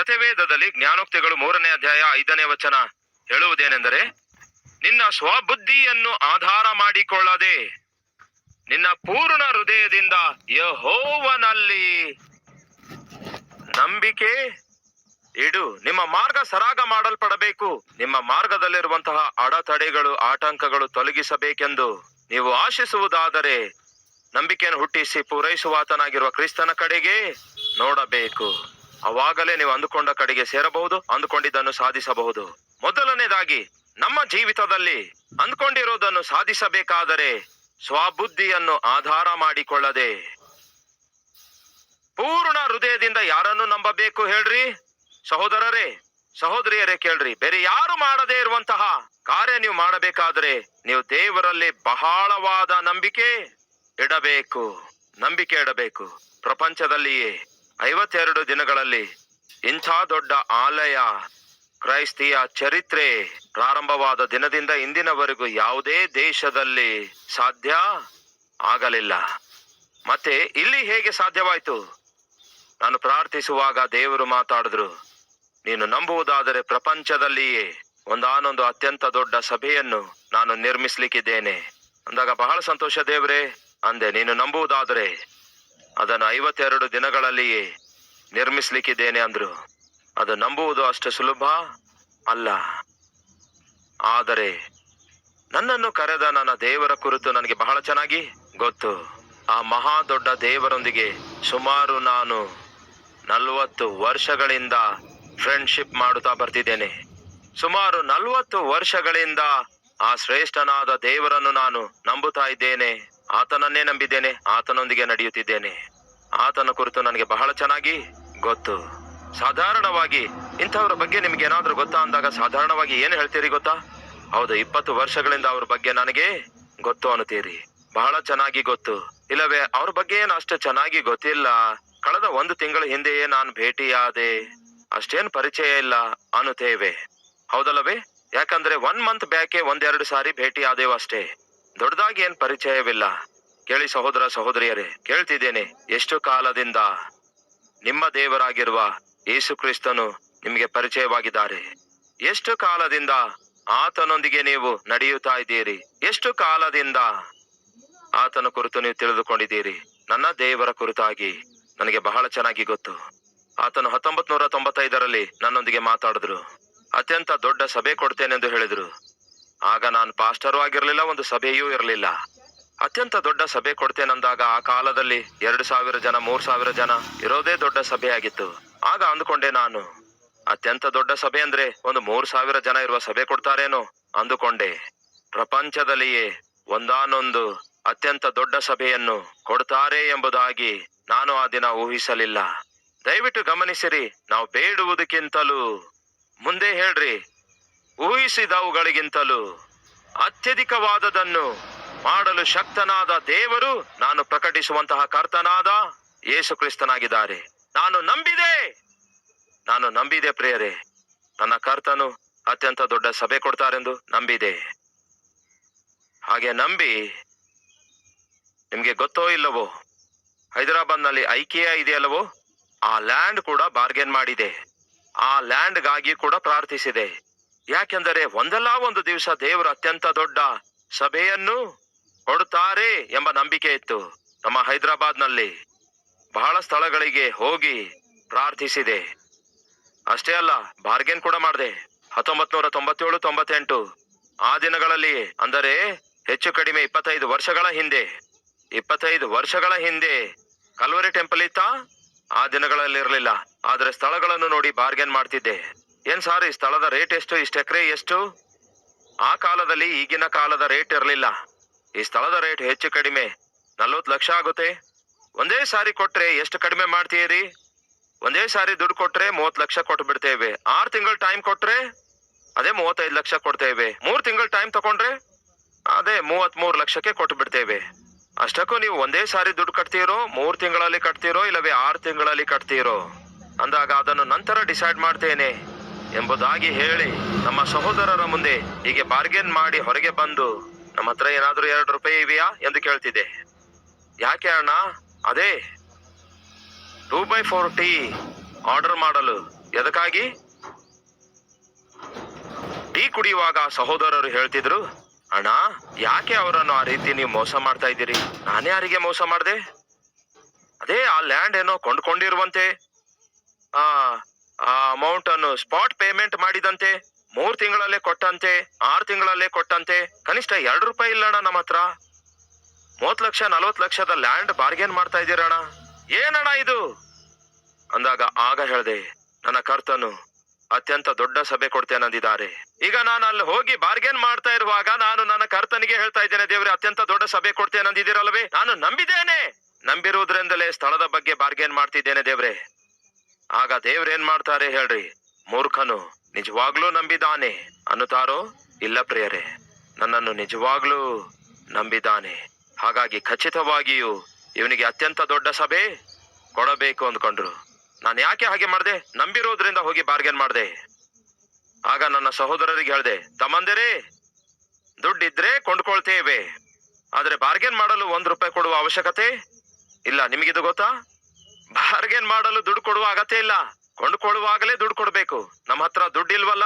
ಸತ್ಯವೇದದಲ್ಲಿ ಜ್ಞಾನೋಕ್ತಿಗಳು ಮೂರನೇ ಅಧ್ಯಾಯ ಐದನೇ ವಚನ ಹೇಳುವುದೇನೆಂದರೆ, ನಿನ್ನ ಸ್ವಬುದ್ಧಿಯನ್ನು ಆಧಾರ ಮಾಡಿಕೊಳ್ಳದೆ, ನಿನ್ನ ಪೂರ್ಣ ಹೃದಯದಿಂದ ಯಹೋವನಲ್ಲಿ ನಂಬಿಕೆ ಇಡು. ನಿಮ್ಮ ಮಾರ್ಗ ಸರಾಗ ಮಾಡಲ್ಪಡಬೇಕು. ನಿಮ್ಮ ಮಾರ್ಗದಲ್ಲಿರುವಂತಹ ಅಡತಡೆಗಳು ಆಟಂಕಗಳು ತೊಲಗಿಸಬೇಕೆಂದು ನೀವು ಆಶಿಸುವುದಾದರೆ, ನಂಬಿಕೆಯನ್ನು ಹುಟ್ಟಿಸಿ ಪೂರೈಸುವಾತನಾಗಿರುವ ಕ್ರಿಸ್ತನ ಕಡೆಗೆ ನೋಡಬೇಕು. ಅವಾಗಲೇ ನೀವು ಅಂದುಕೊಂಡ ಕಡೆಗೆ ಸೇರಬಹುದು, ಅಂದುಕೊಂಡಿದ್ದನ್ನು ಸಾಧಿಸಬಹುದು. ಮೊದಲನೇದಾಗಿ, ನಮ್ಮ ಜೀವಿತದಲ್ಲಿ ಅಂದ್ಕೊಂಡಿರೋದನ್ನು ಸಾಧಿಸಬೇಕಾದರೆ ಸ್ವಬುದ್ಧಿಯನ್ನು ಆಧಾರ ಮಾಡಿಕೊಳ್ಳದೆ, ಪೂರ್ಣ ಹೃದಯದಿಂದ ಯಾರನ್ನು ನಂಬಬೇಕು ಹೇಳ್ರಿ? ಸಹೋದರರೇ, ಸಹೋದರಿಯರೇ ಕೇಳ್ರಿ, ಬೇರೆ ಯಾರು ಮಾಡದೇ ಇರುವಂತಹ ಕಾರ್ಯ ನೀವು ಮಾಡಬೇಕಾದ್ರೆ ನೀವು ದೇವರಲ್ಲಿ ಬಹಳವಾದ ನಂಬಿಕೆ ಇಡಬೇಕು ನಂಬಿಕೆ ಇಡಬೇಕು. ಪ್ರಪಂಚದಲ್ಲಿಯೇ ಐವತ್ತೆರಡು ದಿನಗಳಲ್ಲಿ ಇಂಥ ದೊಡ್ಡ ಆಲಯ ಕ್ರೈಸ್ತಿಯ ಚರಿತ್ರೆ ಪ್ರಾರಂಭವಾದ ದಿನದಿಂದ ಇಂದಿನವರೆಗೂ ಯಾವುದೇ ದೇಶದಲ್ಲಿ ಸಾಧ್ಯ ಆಗಲಿಲ್ಲ. ಮತ್ತೆ ಇಲ್ಲಿ ಹೇಗೆ ಸಾಧ್ಯವಾಯಿತು? ನಾನು ಪ್ರಾರ್ಥಿಸುವಾಗ ದೇವರು ಮಾತಾಡಿದ್ರು, ನೀನು ನಂಬುವುದಾದರೆ ಪ್ರಪಂಚದಲ್ಲಿಯೇ ಒಂದಾನೊಂದು ಅತ್ಯಂತ ದೊಡ್ಡ ಸಭೆಯನ್ನು ನಾನು ನಿರ್ಮಿಸ್ಲಿಕ್ಕಿದ್ದೇನೆ. ಅಂದಾಗ ಬಹಳ ಸಂತೋಷ ದೇವ್ರೆ, ಅಂದೆ, ನೀನು ನಂಬುವುದಾದರೆ ಅದನ್ನು ಐವತ್ತೆರಡು ದಿನಗಳಲ್ಲಿಯೇ ನಿರ್ಮಿಸ್ಲಿಕ್ಕಿದ್ದೇನೆ ಅಂದ್ರು. ಅದು ನಂಬುವುದು ಅಷ್ಟು ಸುಲಭ ಅಲ್ಲ. ಆದರೆ ನನ್ನನ್ನು ಕರೆದ ನನ್ನ ದೇವರ ಕುರಿತು ನನಗೆ ಬಹಳ ಚೆನ್ನಾಗಿ ಗೊತ್ತು. ಆ ಮಹಾ ದೊಡ್ಡ ದೇವರೊಂದಿಗೆ ಸುಮಾರು ನಾನು ನಲವತ್ತು ವರ್ಷಗಳಿಂದ ಫ್ರೆಂಡ್ಶಿಪ್ ಮಾಡುತ್ತಾ ಬರ್ತಿದ್ದೇನೆ. ಸುಮಾರು ನಲವತ್ತು ವರ್ಷಗಳಿಂದ ಆ ಶ್ರೇಷ್ಠನಾದ ದೇವರನ್ನು ನಾನು ನಂಬುತ್ತಾ ಇದ್ದೇನೆ. ಆತನನ್ನೇ ನಂಬಿದ್ದೇನೆ, ಆತನೊಂದಿಗೆ ನಡೆಯುತ್ತಿದ್ದೇನೆ. ಆತನ ಕುರಿತು ನನಗೆ ಬಹಳ ಚೆನ್ನಾಗಿ ಗೊತ್ತು. ಸಾಧಾರಣವಾಗಿ ಇಂಥವ್ರ ಬಗ್ಗೆ ನಿಮ್ಗೆ ಏನಾದ್ರೂ ಗೊತ್ತಾ ಅಂದಾಗ ಸಾಧಾರಣವಾಗಿ ಏನು ಹೇಳ್ತೀರಿ ಗೊತ್ತಾ? ಹೌದು, ಇಪ್ಪತ್ತು ವರ್ಷಗಳಿಂದ ಅವ್ರ ಬಗ್ಗೆ ನನಗೆ ಗೊತ್ತು ಅನ್ನುತ್ತೀರಿ. ಬಹಳ ಚೆನ್ನಾಗಿ ಗೊತ್ತು. ಇಲ್ಲವೇ, ಅವ್ರ ಬಗ್ಗೆ ಏನು ಅಷ್ಟು ಚೆನ್ನಾಗಿ ಗೊತ್ತಿಲ್ಲ. ಕಳೆದ ಒಂದು ತಿಂಗಳ ಹಿಂದೆಯೇ ನಾನು ಭೇಟಿಯಾದೆ. ಅಷ್ಟೇನ್ ಪರಿಚಯ ಇಲ್ಲ ಅನ್ನುತ್ತೇವೆ. ಹೌದಲ್ಲವೇ? ಯಾಕಂದ್ರೆ ಒನ್ ಮಂತ್ ಬ್ಯಾಕೆ ಒಂದೆರಡು ಸಾರಿ ಭೇಟಿ ಅಷ್ಟೇ. ದೊಡ್ಡದಾಗಿ ಏನ್ ಪರಿಚಯವಿಲ್ಲ. ಕೇಳಿ ಸಹೋದರ ಸಹೋದರಿಯರೇ, ಕೇಳ್ತಿದ್ದೇನೆ, ಎಷ್ಟು ಕಾಲದಿಂದ ನಿಮ್ಮ ದೇವರಾಗಿರುವ ಯೇಸು ಕ್ರಿಸ್ತನು ನಿಮಗೆ ಪರಿಚಯವಾಗಿದ್ದಾರೆ. ಎಷ್ಟು ಕಾಲದಿಂದ ಆತನೊಂದಿಗೆ ನೀವು ನಡೆಯುತ್ತಾ ಇದ್ದೀರಿ? ಎಷ್ಟು ಕಾಲದಿಂದ ಆತನ ಕುರಿತು ನೀವು ತಿಳಿದುಕೊಂಡಿದ್ದೀರಿ? ನನ್ನ ದೇವರ ಕುರಿತಾಗಿ ನನಗೆ ಬಹಳ ಚೆನ್ನಾಗಿ ಗೊತ್ತು. ಆತನು ಹತ್ತೊಂಬತ್ ನೂರ ತೊಂಬತ್ತೈದರಲ್ಲಿ ನನ್ನೊಂದಿಗೆ ಮಾತಾಡಿದ್ರು. ಅತ್ಯಂತ ದೊಡ್ಡ ಸಭೆ ಕೊಡ್ತೇನೆಂದು ಹೇಳಿದ್ರು. ಆಗ ನಾನು ಪಾಸ್ಟರು ಆಗಿರಲಿಲ್ಲ, ಒಂದು ಸಭೆಯೂ ಇರಲಿಲ್ಲ. ಅತ್ಯಂತ ದೊಡ್ಡ ಸಭೆ ಕೊಡ್ತೇನಂದಾಗ ಆ ಕಾಲದಲ್ಲಿ ಎರಡು ಸಾವಿರ ಜನ, ಮೂರ್ ಸಾವಿರ ಜನ ಇರೋದೇ ದೊಡ್ಡ ಸಭೆ ಆಗಿತ್ತು ಆಗ ಅಂದುಕೊಂಡೆ ನಾನು, ಅತ್ಯಂತ ದೊಡ್ಡ ಸಭೆ ಅಂದ್ರೆ ಒಂದು ಮೂರ್ ಸಾವಿರ ಜನ ಇರುವ ಸಭೆ ಕೊಡ್ತಾರೇನೋ? ಅಂದುಕೊಂಡೆ. ಪ್ರಪಂಚದಲ್ಲಿಯೇ ಒಂದಾನೊಂದು ಅತ್ಯಂತ ದೊಡ್ಡ ಸಭೆಯನ್ನು ಕೊಡ್ತಾರೆ ಎಂಬುದಾಗಿ ನಾನು ಆ ದಿನ ಊಹಿಸಲಿಲ್ಲ. ದಯವಿಟ್ಟು ಗಮನಿಸಿರಿ, ನಾವು ಬೇಡುವುದಕ್ಕಿಂತಲೂ ಮುಂದೆ ಹೇಳ್ರಿ. ಊಹಿಸಿದವುಗಳಿಗಿಂತಲೂ ಅತ್ಯಧಿಕವಾದದನ್ನು ಮಾಡಲು ಶಕ್ತನಾದ ದೇವರು ನಾನು ಪ್ರಕಟಿಸುವಂತಹ ಕರ್ತನಾದ ಯೇಸು ಕ್ರಿಸ್ತನಾಗಿದ್ದಾರೆ. ನಾನು ನಂಬಿದೆ. ನಾನು ನಂಬಿದೆ ಪ್ರಿಯರೇ. ನನ್ನ ಕರ್ತನು ಅತ್ಯಂತ ದೊಡ್ಡ ಸಭೆ ಕೊಡ್ತಾರೆಂದು ನಂಬಿದೆ. ಹಾಗೆ ನಂಬಿ, ನಿಮ್ಗೆ ಗೊತ್ತೋ ಇಲ್ಲವೋ? ಹೈದರಾಬಾದ್ನಲ್ಲಿ ಐಕೆಯ ಇದೆಯಲ್ಲವೋ? ಆ ಲ್ಯಾಂಡ್ ಕೂಡ ಬಾರ್ಗೇನ್ ಮಾಡಿದೆ. ಆ ಲ್ಯಾಂಡ್ಗಾಗಿ ಕೂಡ ಪ್ರಾರ್ಥಿಸಿದೆ. ಯಾಕೆಂದರೆ ಒಂದಲ್ಲ ಒಂದು ದಿವಸ ದೇವರು ಅತ್ಯಂತ ದೊಡ್ಡ ಸಭೆಯನ್ನು ಕೊಡುತ್ತಾರೆ ಎಂಬ ನಂಬಿಕೆ ಇತ್ತು. ನಮ್ಮ ಹೈದರಾಬಾದ್ನಲ್ಲಿ ಬಹಳ ಸ್ಥಳಗಳಿಗೆ ಹೋಗಿ ಪ್ರಾರ್ಥಿಸಿದೆ. ಅಷ್ಟೇ ಅಲ್ಲ, ಬಾರ್ಗೇನ್ ಕೂಡ ಮಾಡಿದೆ. ಹತ್ತೊಂಬತ್ ನೂರ ತೊಂಬತ್ತೇಳು, ತೊಂಬತ್ತೆಂಟು ಆ ದಿನಗಳಲ್ಲಿ, ಅಂದರೆ ಹೆಚ್ಚು ಕಡಿಮೆ ಇಪ್ಪತ್ತೈದು ವರ್ಷಗಳ ಹಿಂದೆ, ಇಪ್ಪತ್ತೈದು ವರ್ಷಗಳ ಹಿಂದೆ ಕಲ್ವರಿ ಟೆಂಪಲ್ ಇತ್ತ? ಆ ದಿನಗಳಲ್ಲಿ ಇರಲಿಲ್ಲ ಆದ್ರೆ ಸ್ಥಳಗಳನ್ನು ನೋಡಿ ಬಾರ್ಗೇನ್ ಮಾಡ್ತಿದ್ದೆ. ಏನ್ ಸಾರಿ ಸ್ಥಳದ ರೇಟ್ ಎಷ್ಟು, ಇಷ್ಟ ಎಕರೆ ಎಷ್ಟು? ಆ ಕಾಲದಲ್ಲಿ ಈಗಿನ ಕಾಲದ ರೇಟ್ ಇರಲಿಲ್ಲ. ಈ ಸ್ಥಳದ ರೇಟ್ ಹೆಚ್ಚು ಕಡಿಮೆ. ನಲ್ವತ್ತು ಲಕ್ಷ ಆಗುತ್ತೆ. ಒಂದೇ ಸಾರಿ ಕೊಟ್ರೆ ಎಷ್ಟು ಕಡಿಮೆ ಮಾಡ್ತೀರಿ? ಒಂದೇ ಸಾರಿ ದುಡ್ಡು ಕೊಟ್ರೆ ಮೂವತ್ ಲಕ್ಷ ಕೊಟ್ಟು ಬಿಡ್ತೇವೆ ಆರು ತಿಂಗಳ ಟೈಮ್ ಕೊಟ್ರೆ ಅದೇ ಮೂವತ್ತೈದು ಲಕ್ಷ ಕೊಡ್ತೇವೆ. ಮೂರು ತಿಂಗಳ ಟೈಮ್ ತಗೊಂಡ್ರೆ ಅದೇ ಮೂವತ್ ಮೂರ್ ಲಕ್ಷಕ್ಕೆ ಕೊಟ್ಟು ಬಿಡ್ತೇವೆ ಅಷ್ಟಕ್ಕೂ ನೀವು ಒಂದೇ ಸಾರಿ ದುಡ್ಡು ಕಟ್ತೀರೋ, ಮೂರು ತಿಂಗಳಲ್ಲಿ ಕಟ್ತೀರೋ, ಇಲ್ಲವೇ ಆರು ತಿಂಗಳಲ್ಲಿ ಕಟ್ತೀರೋ? ಅಂದಾಗ ಅದನ್ನು ನಂತರ ಡಿಸೈಡ್ ಮಾಡ್ತೇನೆ. ಎಂಬುದಾಗಿ ಹೇಳಿ ನಮ್ಮ ಸಹೋದರರ ಮುಂದೆ ಹೀಗೆ ಬಾರ್ಗೇನ್ ಮಾಡಿ ಹೊರಗೆ ಬಂದು, ನಮ್ಮ ಹತ್ರ ಏನಾದರೂ ಎರಡು ರೂಪಾಯಿ ಇವೆಯಾ ಎಂದು ಕೇಳ್ತಿದ್ದೆ. ಯಾಕೆ ಅಣ್ಣ? ಅದೇ two by four tea order ಮಾಡಲು. ಎದಕ್ಕಾಗಿ? ಟೀ ಕುಡಿಯುವಾಗ ಸಹೋದರರು ಹೇಳ್ತಿದ್ರು, ಅಣ್ಣ, ಯಾಕೆ ಅವರನ್ನು ಆ ರೀತಿ ನೀವು ಮೋಸ ಮಾಡ್ತಾ ಇದ್ದೀರಿ? ನಾನೇ ಯಾರಿಗೆ ಮೋಸ ಮಾಡಿದೆ. ಅದೇ, ಆ ಲ್ಯಾಂಡ್ ಏನೋ ಕೊಂಡ್ಕೊಂಡಿರುವಂತೆ. ಆ ಆ ಅಮೌಂಟ್ ಅನ್ನು ಸ್ಪಾಟ್ ಪೇಮೆಂಟ್ ಮಾಡಿದಂತೆ, ಮೂರ್ ತಿಂಗಳಲ್ಲೇ ಕೊಟ್ಟಂತೆ, ಆರು ತಿಂಗಳಲ್ಲೇ ಕೊಟ್ಟಂತೆ, ಕನಿಷ್ಠ ಎರಡು ರೂಪಾಯಿ ಇಲ್ಲ ಅಣ್ಣ ನಮ್ಮ ಹತ್ರ. ಮೂವತ್ ಲಕ್ಷ ನಲ್ವತ್ ಲಕ್ಷದ ಲ್ಯಾಂಡ್ ಬಾರ್ಗೇನ್ ಮಾಡ್ತಾ ಇದ್ದೀರಣ್ಣ ಏನಣ್ಣ ಇದು? ಅಂದಾಗ ಆಗ ಹೇಳ್ದೆ, ನನ್ನ ಕರ್ತನು ಅತ್ಯಂತ ದೊಡ್ಡ ಸಭೆ ಕೊಡ್ತೇನಂದಿದ್ದಾರೆ ಈಗ ನಾನು ಅಲ್ಲಿ ಹೋಗಿ ಬಾರ್ಗೇನ್ ಮಾಡ್ತಾ ಇರುವಾಗ ನಾನು ನನ್ನ ಕರ್ತನಿಗೆ ಹೇಳ್ತಾ ಇದ್ದೇನೆ, ದೇವ್ರೆ, ಅತ್ಯಂತ ದೊಡ್ಡ ಸಭೆ ಕೊಡ್ತೇನಂದಿದ್ದೀರಲ್ವೇ ನಾನು ನಂಬಿದ್ದೇನೆ. ನಂಬಿರುವುದರಿಂದಲೇ ಸ್ಥಳದ ಬಗ್ಗೆ ಬಾರ್ಗೇನ್ ಮಾಡ್ತಿದ್ದೇನೆ, ದೇವ್ರೆ. ಆಗ ದೇವ್ರೇನ್ ಮಾಡ್ತಾರೆ ಹೇಳ್ರಿ? ಮೂರ್ಖನು ನಿಜವಾಗ್ಲೂ ನಂಬಿದಾನೆ ಅನ್ನುತ್ತಾರೋ? ಇಲ್ಲ ಪ್ರಿಯರೇ, ನನ್ನನ್ನು ನಿಜವಾಗ್ಲೂ ನಂಬಿದಾನೆ. ಹಾಗಾಗಿ ಖಚಿತವಾಗಿಯೂ ಇವನಿಗೆ ಅತ್ಯಂತ ದೊಡ್ಡ ಸಭೆ ಕೊಡಬೇಕು ಅಂದ್ಕೊಂಡ್ರು. ನಾನು ಯಾಕೆ ಹಾಗೆ ಮಾಡ್ದೆ? ನಂಬಿರೋದ್ರಿಂದ ಹೋಗಿ ಬಾರ್ಗೇನ್ ಮಾಡ್ದೆ. ಆಗ ನನ್ನ ಸಹೋದರರಿಗೆ ಹೇಳ್ದೆ, ತಮ್ಮಂದಿರೇ, ದುಡ್ಡಿದ್ರೆ ಕೊಂಡ್ಕೊಳ್ತೇವೆ. ಆದ್ರೆ ಬಾರ್ಗೇನ್ ಮಾಡಲು ಒಂದ್ ರೂಪಾಯಿ ಕೊಡುವ ಅವಶ್ಯಕತೆ ಇಲ್ಲ. ನಿಮಗಿದು ಗೊತ್ತಾ? ಬಾರ್ಗೇನ್ ಮಾಡಲು ದುಡ್ಡು ಕೊಡುವ ಅಗತ್ಯ ಇಲ್ಲ. ಕೊಂಡುಕೊಳ್ಳುವಾಗಲೇ ದುಡ್ಡು ಕೊಡಬೇಕು. ನಮ್ಮ ಹತ್ರ ದುಡ್ಡಿಲ್ವಲ್ಲ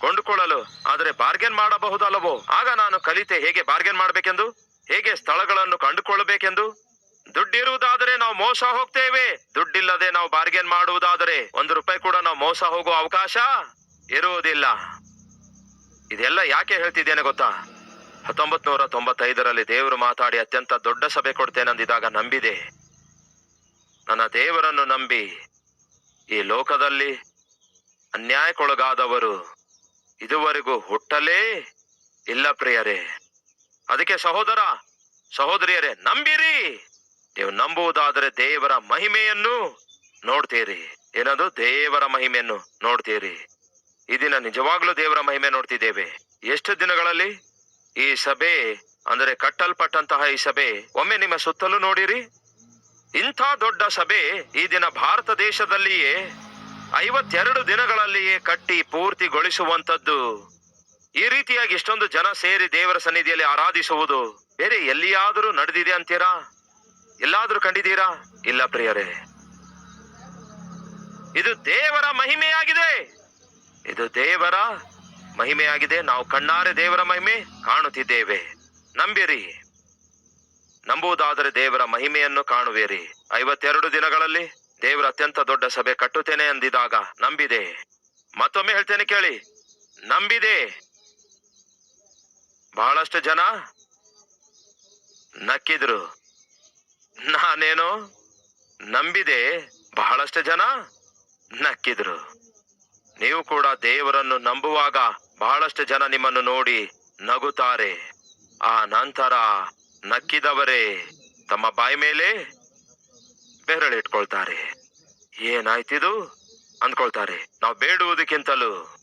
ಕೊಂಡುಕೊಳ್ಳಲು. ಆದರೆ ಬಾರ್ಗೇನ್ ಮಾಡಬಹುದಲ್ಲವೋ? ಆಗ ನಾನು ಕಲಿತೆ ಹೇಗೆ ಬಾರ್ಗೇನ್ ಮಾಡಬೇಕೆಂದು? ಹೇಗೆ ಸ್ಥಳಗಳನ್ನು ಕಂಡುಕೊಳ್ಳಬೇಕೆಂದು? ದುಡ್ಡಿರುವುದಾದರೆ ನಾವು ಮೋಸ ಹೋಗ್ತೇವೆ. ದುಡ್ಡಿಲ್ಲದೆ ನಾವು ಬಾರ್ಗೇನ್ ಮಾಡುವುದಾದರೆ ಒಂದು ರೂಪಾಯಿ ಕೂಡ ನಾವು ಮೋಸ ಹೋಗುವ ಅವಕಾಶ ಇರುವುದಿಲ್ಲ. ಇದೆಲ್ಲ ಯಾಕೆ ಹೇಳ್ತಿದ್ದೇನೆ ಗೊತ್ತಾ? ಹತ್ತೊಂಬತ್ ನೂರ ತೊಂಬತ್ತೈದರಲ್ಲಿ ದೇವರು ಮಾತಾಡಿ ಅತ್ಯಂತ ದೊಡ್ಡ ಸಭೆ ಕೊಡ್ತೇನೆಂದಿದಾಗ ನಂಬಿದೆ. ನನ್ನ ದೇವರನ್ನು ನಂಬಿ ಈ ಲೋಕದಲ್ಲಿ ಅನ್ಯಾಯಕ್ಕೊಳಗಾದವರು ಇದುವರೆಗೂ ಹುಟ್ಟಲೇ ಇಲ್ಲ ಪ್ರಿಯರೇ. ಅದಕ್ಕೆ ಸಹೋದರ, ಸಹೋದರಿಯರೇ, ನಂಬಿರಿ. ನೀವು ನಂಬುವುದಾದರೆ ದೇವರ ಮಹಿಮೆಯನ್ನು ನೋಡ್ತೀರಿ. ಏನದು? ದೇವರ ಮಹಿಮೆಯನ್ನು ನೋಡ್ತೀರಿ. ಈ ದಿನ ನಿಜವಾಗ್ಲೂ ದೇವರ ಮಹಿಮೆ ನೋಡ್ತಿದ್ದೇವೆ. ಎಷ್ಟು ದಿನಗಳಲ್ಲಿ? ಈ ಸಭೆ, ಅಂದರೆ ಕಟ್ಟಲ್ಪಟ್ಟಂತಹ ಈ ಸಭೆ, ಒಮ್ಮೆ ನಿಮ್ಮ ಸುತ್ತಲೂ ನೋಡಿರಿ. ಇಂಥ ದೊಡ್ಡ ಸಭೆ ಈ ದಿನ ಭಾರತ ದೇಶದಲ್ಲಿಯೇ ಐವತ್ತೆರಡು ದಿನಗಳಲ್ಲಿಯೇ ಕಟ್ಟಿ ಪೂರ್ತಿಗೊಳಿಸುವಂತದ್ದು ಈ ರೀತಿಯಾಗಿ ಇಷ್ಟೊಂದು ಜನ ಸೇರಿ ದೇವರ ಸನ್ನಿಧಿಯಲ್ಲಿ ಆರಾಧಿಸುವುದು ಬೇರೆ ಎಲ್ಲಿಯಾದರೂ ನಡೆದಿದೆ ಅಂತೀರಾ? ಎಲ್ಲಾದ್ರೂ ಕಂಡಿದ್ದೀರಾ? ಇಲ್ಲ ಪ್ರಿಯರೇ. ಇದು ದೇವರ ಮಹಿಮೆಯಾಗಿದೆ. ಇದು ದೇವರ ಮಹಿಮೆಯಾಗಿದೆ. ನಾವು ಕಣ್ಣಾರೆ ದೇವರ ಮಹಿಮೆ ಕಾಣುತ್ತಿದ್ದೇವೆ. ನಂಬಿರಿ. ನಂಬುವುದಾದರೆ ದೇವರ ಮಹಿಮೆಯನ್ನು ಕಾಣುವಿರಿ. ಐವತ್ತೆರಡು ದಿನಗಳಲ್ಲಿ ದೇವರ ಅತ್ಯಂತ ದೊಡ್ಡ ಸಭೆ ಕಟ್ಟುತ್ತೇನೆ ಎಂದಿದಾಗ ನಂಬಿದೆ. ಮತ್ತೊಮ್ಮೆ ಹೇಳ್ತೇನೆ ಕೇಳಿ, ನಂಬಿದೆ. ಬಹಳಷ್ಟು ಜನ ನಕ್ಕಿದ್ರು. ನಾನೇನು? ನಂಬಿದೆ. ಬಹಳಷ್ಟು ಜನ ನಕ್ಕಿದ್ರು. ನೀವು ಕೂಡ ದೇವರನ್ನು ನಂಬುವಾಗ ಬಹಳಷ್ಟು ಜನ ನಿಮ್ಮನ್ನು ನೋಡಿ ನಗುತ್ತಾರೆ. ಆ ನಂತರ ನಕ್ಕಿದವರೇ, ತಮ್ಮ ಬಾಯಿ ಮೇಲೆ ಬೆರಳಿಟ್ಕೊಳ್ತಾರೆ ಏನಾಯ್ತಿದು? ಅಂದ್ಕೊಳ್ತಾರೆ, ನಾವು ಬೇಡುವುದಕ್ಕಿಂತಲೂ,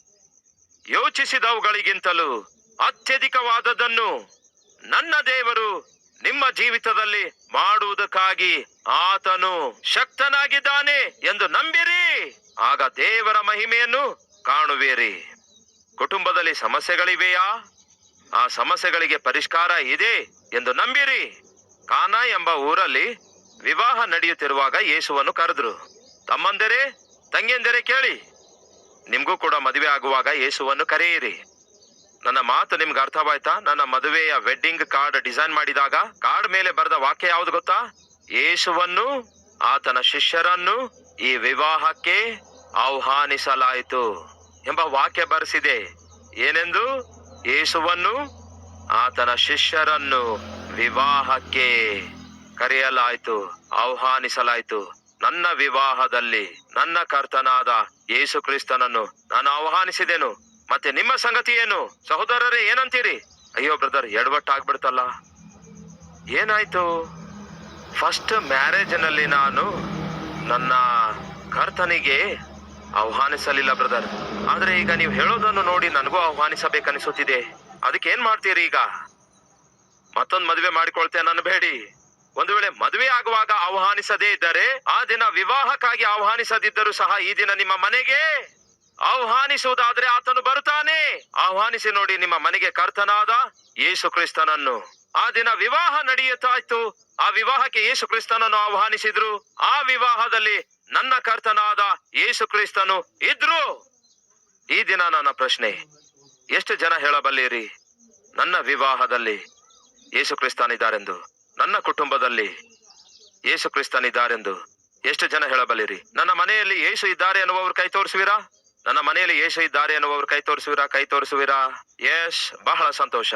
ಯೋಚಿಸಿದವುಗಳಿಗಿಂತಲೂ ಅತ್ಯಧಿಕವಾದದ್ದನ್ನು ನನ್ನ ದೇವರು ನಿಮ್ಮ ಜೀವಿತದಲ್ಲಿ ಮಾಡುವುದಕ್ಕಾಗಿ ಆತನು ಶಕ್ತನಾಗಿದ್ದಾನೆ ಎಂದು ನಂಬಿರಿ. ಆಗ ದೇವರ ಮಹಿಮೆಯನ್ನು ಕಾಣುವಿರಿ. ಕುಟುಂಬದಲ್ಲಿ ಸಮಸ್ಯೆಗಳಿವೆಯಾ? ಆ ಸಮಸ್ಯೆಗಳಿಗೆ ಪರಿಷ್ಕಾರ ಇದೆ ಎಂದು ನಂಬಿರಿ. ಕಾನಾ ಎಂಬ ಊರಲ್ಲಿ ವಿವಾಹ ನಡೆಯುತ್ತಿರುವಾಗ ಯೇಸುವನ್ನು ಕರೆದ್ರು. ತಮ್ಮಂದರೆ, ತಂಗಿಯಂದರೆ ಕೇಳಿ. ನಿಮಗೂ ಕೂಡ ಮದುವೆ ಆಗುವಾಗ ಯೇಸುವನ್ನು ಕರೆಯಿರಿ. ನನ್ನ ಮಾತು ನಿಮ್ಗೆ ಅರ್ಥವಾಯ್ತಾ? ನನ್ನ ಮದುವೆಯ ವೆಡ್ಡಿಂಗ್ ಕಾರ್ಡ್ ಡಿಸೈನ್ ಮಾಡಿದಾಗ ಕಾರ್ಡ್ ಮೇಲೆ ಬರೆದ ವಾಕ್ಯ ಯಾವುದು ಗೊತ್ತಾ? ಯೇಸುವನ್ನು, ಆತನ ಶಿಷ್ಯರನ್ನು ಈ ವಿವಾಹಕ್ಕೆ ಆಹ್ವಾನಿಸಲಾಯಿತು ಎಂಬ ವಾಕ್ಯ ಬರೆಸಿದೆ. ಏನೆಂದು? ಯೇಸುವನ್ನು ಆತನ ಶಿಷ್ಯರನ್ನು ವಿವಾಹಕ್ಕೆ ಕರೆಯಲಾಯಿತು, ಆಹ್ವಾನಿಸಲಾಯಿತು. ನನ್ನ ವಿವಾಹದಲ್ಲಿ ನನ್ನ ಕರ್ತನಾದ ಯೇಸು ಕ್ರಿಸ್ತನನ್ನು ನಾನು ಆಹ್ವಾನಿಸಿದೆನು. ಮತ್ತೆ ನಿಮ್ಮ ಸಂಗತಿ ಏನು? ಸಹೋದರರೇ, ಏನಂತೀರಿ? ಅಯ್ಯೋ ಬ್ರದರ್ ಎಡವಟ್ಟಾಗ್ಬಿಡ್ತಲ್ಲ. ಏನಾಯ್ತು? ಫಸ್ಟ್ ಮ್ಯಾರೇಜ್ನಲ್ಲಿ ನಾನು ನನ್ನ ಕರ್ತನಿಗೆ ಆಹ್ವಾನಿಸಲಿಲ್ಲ ಬ್ರದರ್ ಆದ್ರೆ ಈಗ ನೀವು ಹೇಳೋದನ್ನು ನೋಡಿ ನನಗೂ ಆಹ್ವಾನಿಸಬೇಕನಿಸುತ್ತಿದೆ ಅದಕ್ಕೆ ಏನ್ ಮಾಡ್ತೀರಿ ಈಗ? ಮತ್ತೊಂದು ಮದುವೆ ಮಾಡಿಕೊಳ್ತೇನೆ ಅನ್ಬೇಡಿ ಒಂದು ವೇಳೆ ಮದುವೆ ಆಗುವಾಗ ಆಹ್ವಾನಿಸದೇ ಇದ್ದರೆ, ಆ ದಿನ ವಿವಾಹಕ್ಕಾಗಿ ಆಹ್ವಾನಿಸದಿದ್ದರೂ ಸಹ ಈ ದಿನ ನಿಮ್ಮ ಮನೆಗೆ ಆಹ್ವಾನಿಸುವುದಾದ್ರೆ ಆತನು ಬರುತ್ತಾನೆ. ಆಹ್ವಾನಿಸಿ ನೋಡಿ ನಿಮ್ಮ ಮನೆಗೆ ಕರ್ತನಾದ ಯೇಸು ಕ್ರಿಸ್ತನನ್ನು. ಆ ದಿನ ವಿವಾಹ ನಡೆಯುತ್ತಾಯ್ತು. ಆ ವಿವಾಹಕ್ಕೆ ಯೇಸು ಕ್ರಿಸ್ತನನ್ನು ಆಹ್ವಾನಿಸಿದ್ರು. ಆ ವಿವಾಹದಲ್ಲಿ ನನ್ನ ಕರ್ತನಾದ ಯೇಸು ಕ್ರಿಸ್ತನು ಇದ್ರು. ಈ ದಿನ ನನ್ನ ಪ್ರಶ್ನೆ. ಎಷ್ಟು ಜನ ಹೇಳಬಲ್ಲಿರಿ? ನನ್ನ ವಿವಾಹದಲ್ಲಿ ಯೇಸು ಕ್ರಿಸ್ತನಿದ್ದಾರೆಂದು. ನನ್ನ ಕುಟುಂಬದಲ್ಲಿ ಯೇಸು ಕ್ರಿಸ್ತನಿದ್ದಾರೆಂದು. ಎಷ್ಟು ಜನ ಹೇಳಬಲ್ಲಿರಿ? ನನ್ನ ಮನೆಯಲ್ಲಿ ಯೇಸು ಇದ್ದಾರೆ ಅನ್ನುವವರು ಕೈ ತೋರಿಸುವಿರಾ? ನನ್ನ ಮನೆಯಲ್ಲಿ ಯೇಸು ಇದ್ದಾರೆ ಅನ್ನುವವರು ಕೈ ತೋರಿಸುವಿರಾ? ಕೈ ತೋರಿಸುವಿರಾ? ಯಶ್ ಬಹಳ ಸಂತೋಷ.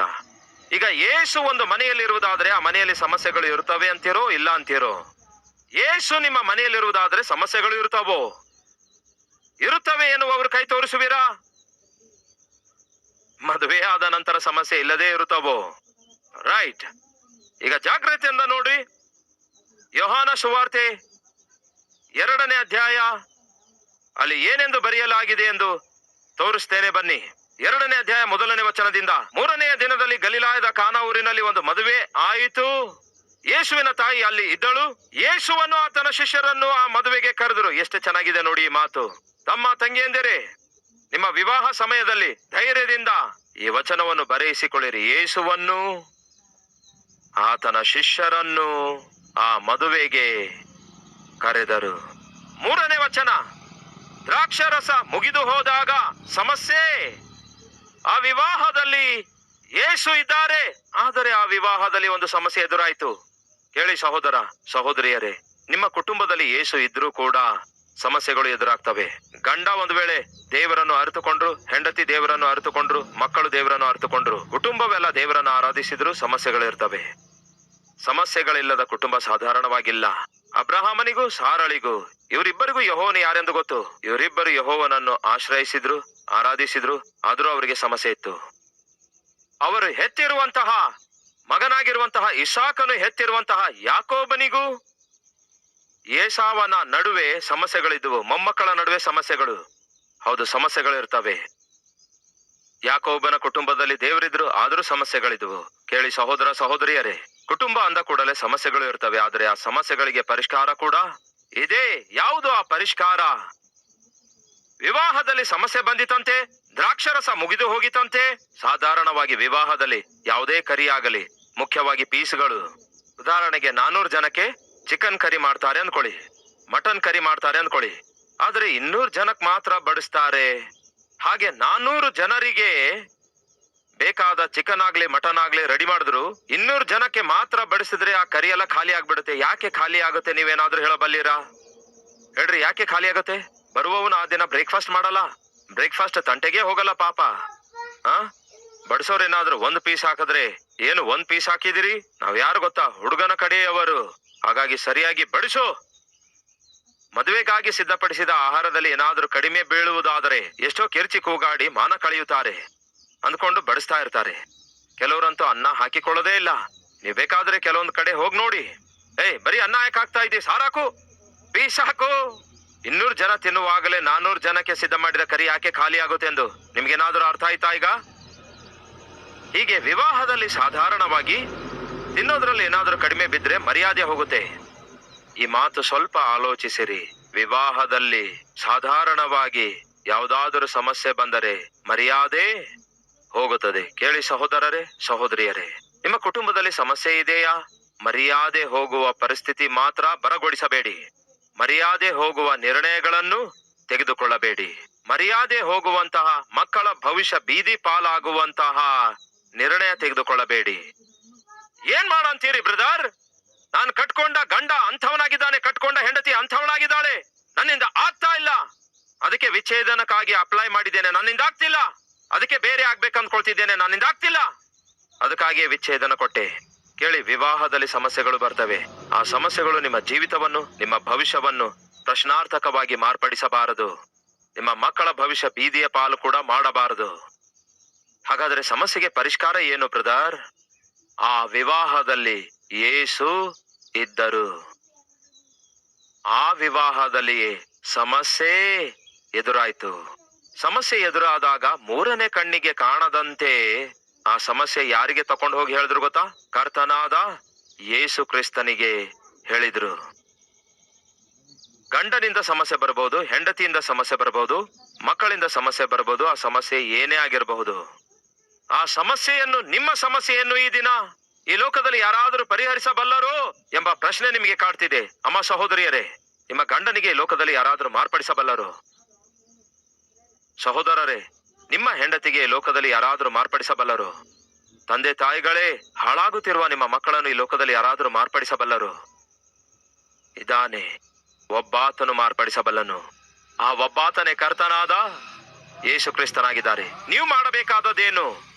ಈಗ ಯೇಸು ಒಂದು ಮನೆಯಲ್ಲಿ ಇರುವುದಾದ್ರೆ ಆ ಮನೆಯಲ್ಲಿ ಸಮಸ್ಯೆಗಳು ಇರುತ್ತವೆ ಅಂತೀರೋ ಇಲ್ಲ ಅಂತೀರೋ? ಯೇಸು ನಿಮ್ಮ ಮನೆಯಲ್ಲಿರುವುದಾದ್ರೆ ಸಮಸ್ಯೆಗಳು ಇರುತ್ತವೋ? ಇರುತ್ತವೆ ಎನ್ನುವವರು ಕೈ ತೋರಿಸುವಿರಾ? ಮದುವೆ ಆದ ನಂತರ ಸಮಸ್ಯೆ ಇಲ್ಲದೆ ಇರುತ್ತವೋ? ರೈಟ್ ಈಗ ಜಾಗ್ರತೆಯಿಂದ ನೋಡಿ. ಯೋಹಾನ ಸುವಾರ್ತೆ ಎರಡನೇ ಅಧ್ಯಾಯ ಅಲ್ಲಿ ಏನೆಂದು ಬರೆಯಲಾಗಿದೆ ಎಂದು ತೋರಿಸ್ತೇನೆ ಬನ್ನಿ. ಎರಡನೇ ಅಧ್ಯಾಯ ಮೊದಲನೇ ವಚನದಿಂದ. ಮೂರನೆಯ ದಿನದಲ್ಲಿ ಗಲಿಲಾಯದ ಕಾನಾ ಊರಿನಲ್ಲಿ ಒಂದು ಮದುವೆ ಆಯಿತು. ಯೇಸುವಿನ ತಾಯಿ ಅಲ್ಲಿ ಇದ್ದಳು. ಯೇಸುವನ್ನು ಆತನ ಶಿಷ್ಯರನ್ನು ಆ ಮದುವೆಗೆ ಕರೆದರು. ಎಷ್ಟು ಚೆನ್ನಾಗಿದೆ ನೋಡಿ ಮಾತು. ತಮ್ಮ ತಂಗಿಯಂದಿರೇ ನಿಮ್ಮ ವಿವಾಹ ಸಮಯದಲ್ಲಿ ಧೈರ್ಯದಿಂದ ಈ ವಚನವನ್ನು ಬರೆಯಿಸಿಕೊಳ್ಳಿರಿ. ಯೇಸುವನ್ನು ಆತನ ಶಿಷ್ಯರನ್ನು ಆ ಮದುವೆಗೆ ಕರೆದರು. ಮೂರನೇ ವಚನ, ದ್ರಾಕ್ಷರಸ ಮುಗಿದು ಹೋದಾಗ ಸಮಸ್ಯೆ, ಆ ವಿವಾಹದಲ್ಲಿ ಯೇಸು ಇದ್ದಾರೆ, ಆದರೆ ಆ ವಿವಾಹದಲ್ಲಿ ಒಂದು ಸಮಸ್ಯೆ ಎದುರಾಯಿತು. ಕೇಳಿ ಸಹೋದರ, ಸಹೋದರಿಯರೇ, ನಿಮ್ಮ ಕುಟುಂಬದಲ್ಲಿ ಯೇಸು ಇದ್ರೂ ಕೂಡ ಸಮಸ್ಯೆಗಳು ಎದುರಾಗ್ತವೆ. ಗಂಡ ಒಂದು ವೇಳೆ ದೇವರನ್ನು ಅರಿತುಕೊಂಡ್ರು, ಹೆಂಡತಿ ದೇವರನ್ನು ಅರಿತುಕೊಂಡ್ರು, ಮಕ್ಕಳು ದೇವರನ್ನು ಅರಿತುಕೊಂಡ್ರು, ಕುಟುಂಬವೆಲ್ಲ ದೇವರನ್ನು ಆರಾಧಿಸಿದ್ರು ಸಮಸ್ಯೆಗಳು ಇರ್ತವೆ ಸಮಸ್ಯೆಗಳಿಲ್ಲದ ಕುಟುಂಬ ಸಾಧಾರಣವಾಗಿಲ್ಲ. ಅಬ್ರಹಾಮನಿಗೂ ಸಾರಳಿಗೂ, ಇವರಿಬ್ಬರಿಗೂ ಯಹೋವನು ಯಾರೆಂದು ಗೊತ್ತು? ಇವರಿಬ್ಬರು ಯಹೋವನನ್ನು ಆಶ್ರಯಿಸಿದ್ರು, ಆರಾಧಿಸಿದ್ರು, ಆದರೂ ಅವರಿಗೆ ಸಮಸ್ಯೆ ಇತ್ತು. ಅವರು ಹೆತ್ತಿರುವಂತಹ ಮಗನಾಗಿರುವಂತಹ ಇಸಾಕನು ಹೆತ್ತಿರುವಂತಹ ಯಾಕೋಬನಿಗೂ ಏಸಾವನ ನಡುವೆ ಸಮಸ್ಯೆಗಳಿದ್ದವು ಮೊಮ್ಮಕ್ಕಳ ನಡುವೆ ಸಮಸ್ಯೆಗಳು. ಹೌದು ಸಮಸ್ಯೆಗಳು ಇರ್ತವೆ ಯಾಕೋಬನ ಕುಟುಂಬದಲ್ಲಿ ದೇವರಿದ್ರು, ಆದರೂ ಸಮಸ್ಯೆಗಳಿದ್ದವು ಕೇಳಿ ಸಹೋದರ ಸಹೋದರಿಯರೇ, ಕುಟುಂಬ ಅಂದ ಕೂಡಲೇ ಸಮಸ್ಯೆಗಳು ಇರ್ತವೆ, ಆದರೆ ಆ ಸಮಸ್ಯೆಗಳಿಗೆ ಪರಿಷ್ಕಾರ ಕೂಡ ಇದೆ. ಯಾವುದು ಆ ಪರಿಷ್ಕಾರ? ವಿವಾಹದಲ್ಲಿ ಸಮಸ್ಯೆ ಬಂದಿತಂತೆ, ದ್ರಾಕ್ಷರಸ ಮುಗಿದು ಹೋಗಿತಂತೆ. ಸಾಧಾರಣವಾಗಿ ವಿವಾಹದಲ್ಲಿ ಯಾವುದೇ ಕರಿಯಾಗಲಿ, ಮುಖ್ಯವಾಗಿ ಪೀಸ್ಗಳು. ಉದಾಹರಣೆಗೆ ನಾನೂರು ಜನಕ್ಕೆ ಚಿಕನ್ ಕರಿ ಮಾಡ್ತಾರೆ ಅಂದ್ಕೊಳ್ಳಿ ಮಟನ್ ಕರಿ ಮಾಡ್ತಾರೆ ಅಂದ್ಕೊಳ್ಳಿ ಆದರೆ ಇನ್ನೂರು ಜನಕ್ಕೆ ಮಾತ್ರ ಬಡಿಸ್ತಾರೆ. ಹಾಗೆ ನಾನೂರು ಜನರಿಗೆ ಬೇಕಾದ ಚಿಕನ್ ಆಗ್ಲಿ, ಮಟನ್ ಆಗ್ಲಿ ರೆಡಿ ಮಾಡಿದ್ರು. ಇನ್ನೂರು ಜನಕ್ಕೆ ಮಾತ್ರ ಬಡಿಸಿದ್ರೆ ಆ ಕರಿ ಎಲ್ಲ ಖಾಲಿ ಆಗ್ಬಿಡುತ್ತೆ. ಯಾಕೆ ಖಾಲಿ ಆಗುತ್ತೆ ನೀವೇನಾದ್ರೂ ಹೇಳಬಲ್ಲಿರಾ? ಹೇಳ್ರಿ, ಯಾಕೆ ಖಾಲಿ ಆಗುತ್ತೆ? ಬರುವವನು ಆ ದಿನ ಬ್ರೇಕ್ಫಾಸ್ಟ್ ಮಾಡಲ್ಲ. ಬ್ರೇಕ್ಫಾಸ್ಟ್ ತಂಟೆಗೆ ಹೋಗಲ್ಲ ಪಾಪ. ಆ? ಬಡಿಸೋರೇನಾದ್ರೂ ಒಂದ್ ಪೀಸ್ ಹಾಕಿದ್ರೆ ಏನು ಒಂದ್ ಪೀಸ್ ಹಾಕಿದಿರಿ? ನಾವ್ ಯಾರು ಗೊತ್ತಾ? ಹುಡುಗನ ಕಡೆಯವರು. ಹಾಗಾಗಿ ಸರಿಯಾಗಿ ಬಡಿಸು. ಮದುವೆಗಾಗಿ ಸಿದ್ಧಪಡಿಸಿದ ಆಹಾರದಲ್ಲಿ ಏನಾದರೂ ಕಡಿಮೆ ಬೀಳುವುದಾದರೆ ಎಷ್ಟೋ ಕಿರ್ಚಿ ಕೂಗಾಡಿ ಮಾನ ಕಳೆಯುತ್ತಾರೆ. ಅಂದ್ಕೊಂಡು ಬಡಿಸ್ತಾ ಇರ್ತಾರೆ. ಕೆಲವರಂತೂ ಅನ್ನ ಹಾಕಿಕೊಳ್ಳೋದೇ ಇಲ್ಲ. ನೀವು ಬೇಕಾದ್ರೆ ಕೆಲವೊಂದು ಕಡೆ ಹೋಗಿ ನೋಡಿ. ಏಯ್, ಬರೀ ಅನ್ನ ಯಾಕೆ ಹಾಕ್ತಾ ಇದ್ದೀವಿ ಸಾರಾಕು. ಪೀಸ್ ಹಾಕು ಇನ್ನೂರು ಜನ ತಿನ್ನುವಾಗಲೇ ನಾನೂರು ಜನಕ್ಕೆ ಸಿದ್ಧ ಮಾಡಿದ ಕರಿ ಯಾಕೆ ಖಾಲಿ ಆಗುತ್ತೆ ಎಂದು ನಿಮ್ಗೇನಾದ್ರೂ ಅರ್ಥ ಆಯ್ತಾ ಈಗ? ಹೀಗೆ ವಿವಾಹದಲ್ಲಿ ಸಾಧಾರಣವಾಗಿ ತಿನ್ನೋದ್ರಲ್ಲಿ ಏನಾದರೂ ಕಡಿಮೆ ಬಿದ್ರೆ ಮರ್ಯಾದೆ ಹೋಗುತ್ತೆ. ಈ ಮಾತು ಸ್ವಲ್ಪ ಆಲೋಚಿಸಿರಿ. ವಿವಾಹದಲ್ಲಿ ಸಾಧಾರಣವಾಗಿ ಯಾವುದಾದರೂ ಸಮಸ್ಯೆ ಬಂದರೆ ಮರ್ಯಾದೆ ಹೋಗುತ್ತದೆ. ಕೇಳಿ ಸಹೋದರರೇ, ಸಹೋದರಿಯರೇ, ನಿಮ್ಮ ಕುಟುಂಬದಲ್ಲಿ ಸಮಸ್ಯೆ ಇದೆಯಾ? ಮರ್ಯಾದೆ ಹೋಗುವ ಪರಿಸ್ಥಿತಿ ಮಾತ್ರ ಬರಗೊಳಿಸಬೇಡಿ ಮರ್ಯಾದೆ ಹೋಗುವ ನಿರ್ಣಯಗಳನ್ನು ತೆಗೆದುಕೊಳ್ಳಬೇಡಿ. ಮರ್ಯಾದೆ ಹೋಗುವಂತಹ ಮಕ್ಕಳ ಭವಿಷ್ಯ ಬೀದಿ ಪಾಲಾಗುವಂತಹ ನಿರ್ಣಯ ತೆಗೆದುಕೊಳ್ಳಬೇಡಿ. ಏನ್ ಮಾಡಂತೀರಿ, ಬ್ರದರ್? ನಾನು ಕಟ್ಕೊಂಡ ಗಂಡ ಅಂಥವನಾಗಿದ್ದಾನೆ, ಕಟ್ಕೊಂಡ ಹೆಂಡತಿ ಅಂಥವನಾಗಿದ್ದಾಳೆ ನನ್ನಿಂದ ಆಗ್ತಾ ಇಲ್ಲ. ಅದಕ್ಕೆ ವಿಚ್ಛೇದನಕ್ಕಾಗಿ ಅಪ್ಲೈ ಮಾಡಿದ್ದೇನೆ, ನನ್ನಿಂದ ಆಗ್ತಿಲ್ಲ. ಅದಕ್ಕೆ ಬೇರೆ ಆಗ್ಬೇಕು ಅಂದ್ಕೊಳ್ತಿದ್ದೇನೆ ನನ್ನಿಂದ ಆಗ್ತಿಲ್ಲ. ಅದಕ್ಕಾಗಿಯೇ ವಿಚ್ಛೇದನ ಕೊಟ್ಟೆ. ಕೇಳಿ, ವಿವಾಹದಲ್ಲಿ ಸಮಸ್ಯೆಗಳು ಬರ್ತವೆ. ಆ ಸಮಸ್ಯೆಗಳು ನಿಮ್ಮ ಜೀವಿತವನ್ನು, ನಿಮ್ಮ ಭವಿಷ್ಯವನ್ನು ಪ್ರಶ್ನಾರ್ಥಕವಾಗಿ ಮಾರ್ಪಡಿಸಬಾರದು. ನಿಮ್ಮ ಮಕ್ಕಳ ಭವಿಷ್ಯ ಬೀದಿಯ ಪಾಲು ಕೂಡ ಮಾಡಬಾರದು. ಹಾಗಾದ್ರೆ ಸಮಸ್ಯೆಗೆ ಪರಿಷ್ಕಾರ ಏನು, ಬ್ರದರ್? ಆ ವಿವಾಹದಲ್ಲಿ ಯೇಸು ಇದ್ದರು. ಆ ವಿವಾಹದಲ್ಲಿ ಸಮಸ್ಯೆ ಎದುರಾಯಿತು. ಸಮಸ್ಯೆ ಎದುರಾದಾಗ ಮೂರನೇ ಕಣ್ಣಿಗೆ ಕಾಣದಂತೆ ಆ ಸಮಸ್ಯೆ ಯಾರಿಗೆ ತಕೊಂಡು ಹೋಗಿ ಹೇಳಿದ್ರು ಗೊತ್ತಾ? ಕರ್ತನಾದ ಯೇಸು ಕ್ರಿಸ್ತನಿಗೆ ಹೇಳಿದ್ರು. ಗಂಡನಿಂದ ಸಮಸ್ಯೆ ಬರಬಹುದು ಹೆಂಡತಿಯಿಂದ ಸಮಸ್ಯೆ ಬರಬಹುದು ಮಕ್ಕಳಿಂದ ಸಮಸ್ಯೆ ಬರಬಹುದು ಆ ಸಮಸ್ಯೆ ಏನೇ ಆಗಿರಬಹುದು. ಆ ಸಮಸ್ಯೆಯನ್ನು ನಿಮ್ಮ ಸಮಸ್ಯೆಯನ್ನು ಈ ದಿನ? ಈ ಲೋಕದಲ್ಲಿ ಯಾರಾದರೂ ಪರಿಹರಿಸಬಲ್ಲರು ಎಂಬ ಪ್ರಶ್ನೆ ನಿಮಗೆ ಕಾಡ್ತಿದೆ. ಅಮ್ಮ ಸಹೋದರಿಯರೇ, ನಿಮ್ಮ ಗಂಡನಿಗೆ ಈ ಲೋಕದಲ್ಲಿ ಯಾರಾದರೂ ಮಾರ್ಪಡಿಸಬಲ್ಲರು? ಸಹೋದರರೇ, ನಿಮ್ಮ ಹೆಂಡತಿಗೆ ಲೋಕದಲ್ಲಿ ಯಾರಾದರೂ ಮಾರ್ಪಡಿಸಬಲ್ಲರು? ತಂದೆ ತಾಯಿಗಳೇ, ಹಾಳಾಗುತ್ತಿರುವ ನಿಮ್ಮ ಮಕ್ಕಳನ್ನು ಈ ಲೋಕದಲ್ಲಿ ಯಾರಾದರೂ ಮಾರ್ಪಡಿಸಬಲ್ಲರು? ಇದಾನೆ ಒಬ್ಬಾತನು ಮಾರ್ಪಡಿಸಬಲ್ಲನು. ಆ ಒಬ್ಬಾತನೇ ಕರ್ತನಾದ ಯೇಸು ಕ್ರಿಸ್ತನಾಗಿದ್ದಾರೆ. ನೀವು ಮಾಡಬೇಕಾದದ್ದೇನು?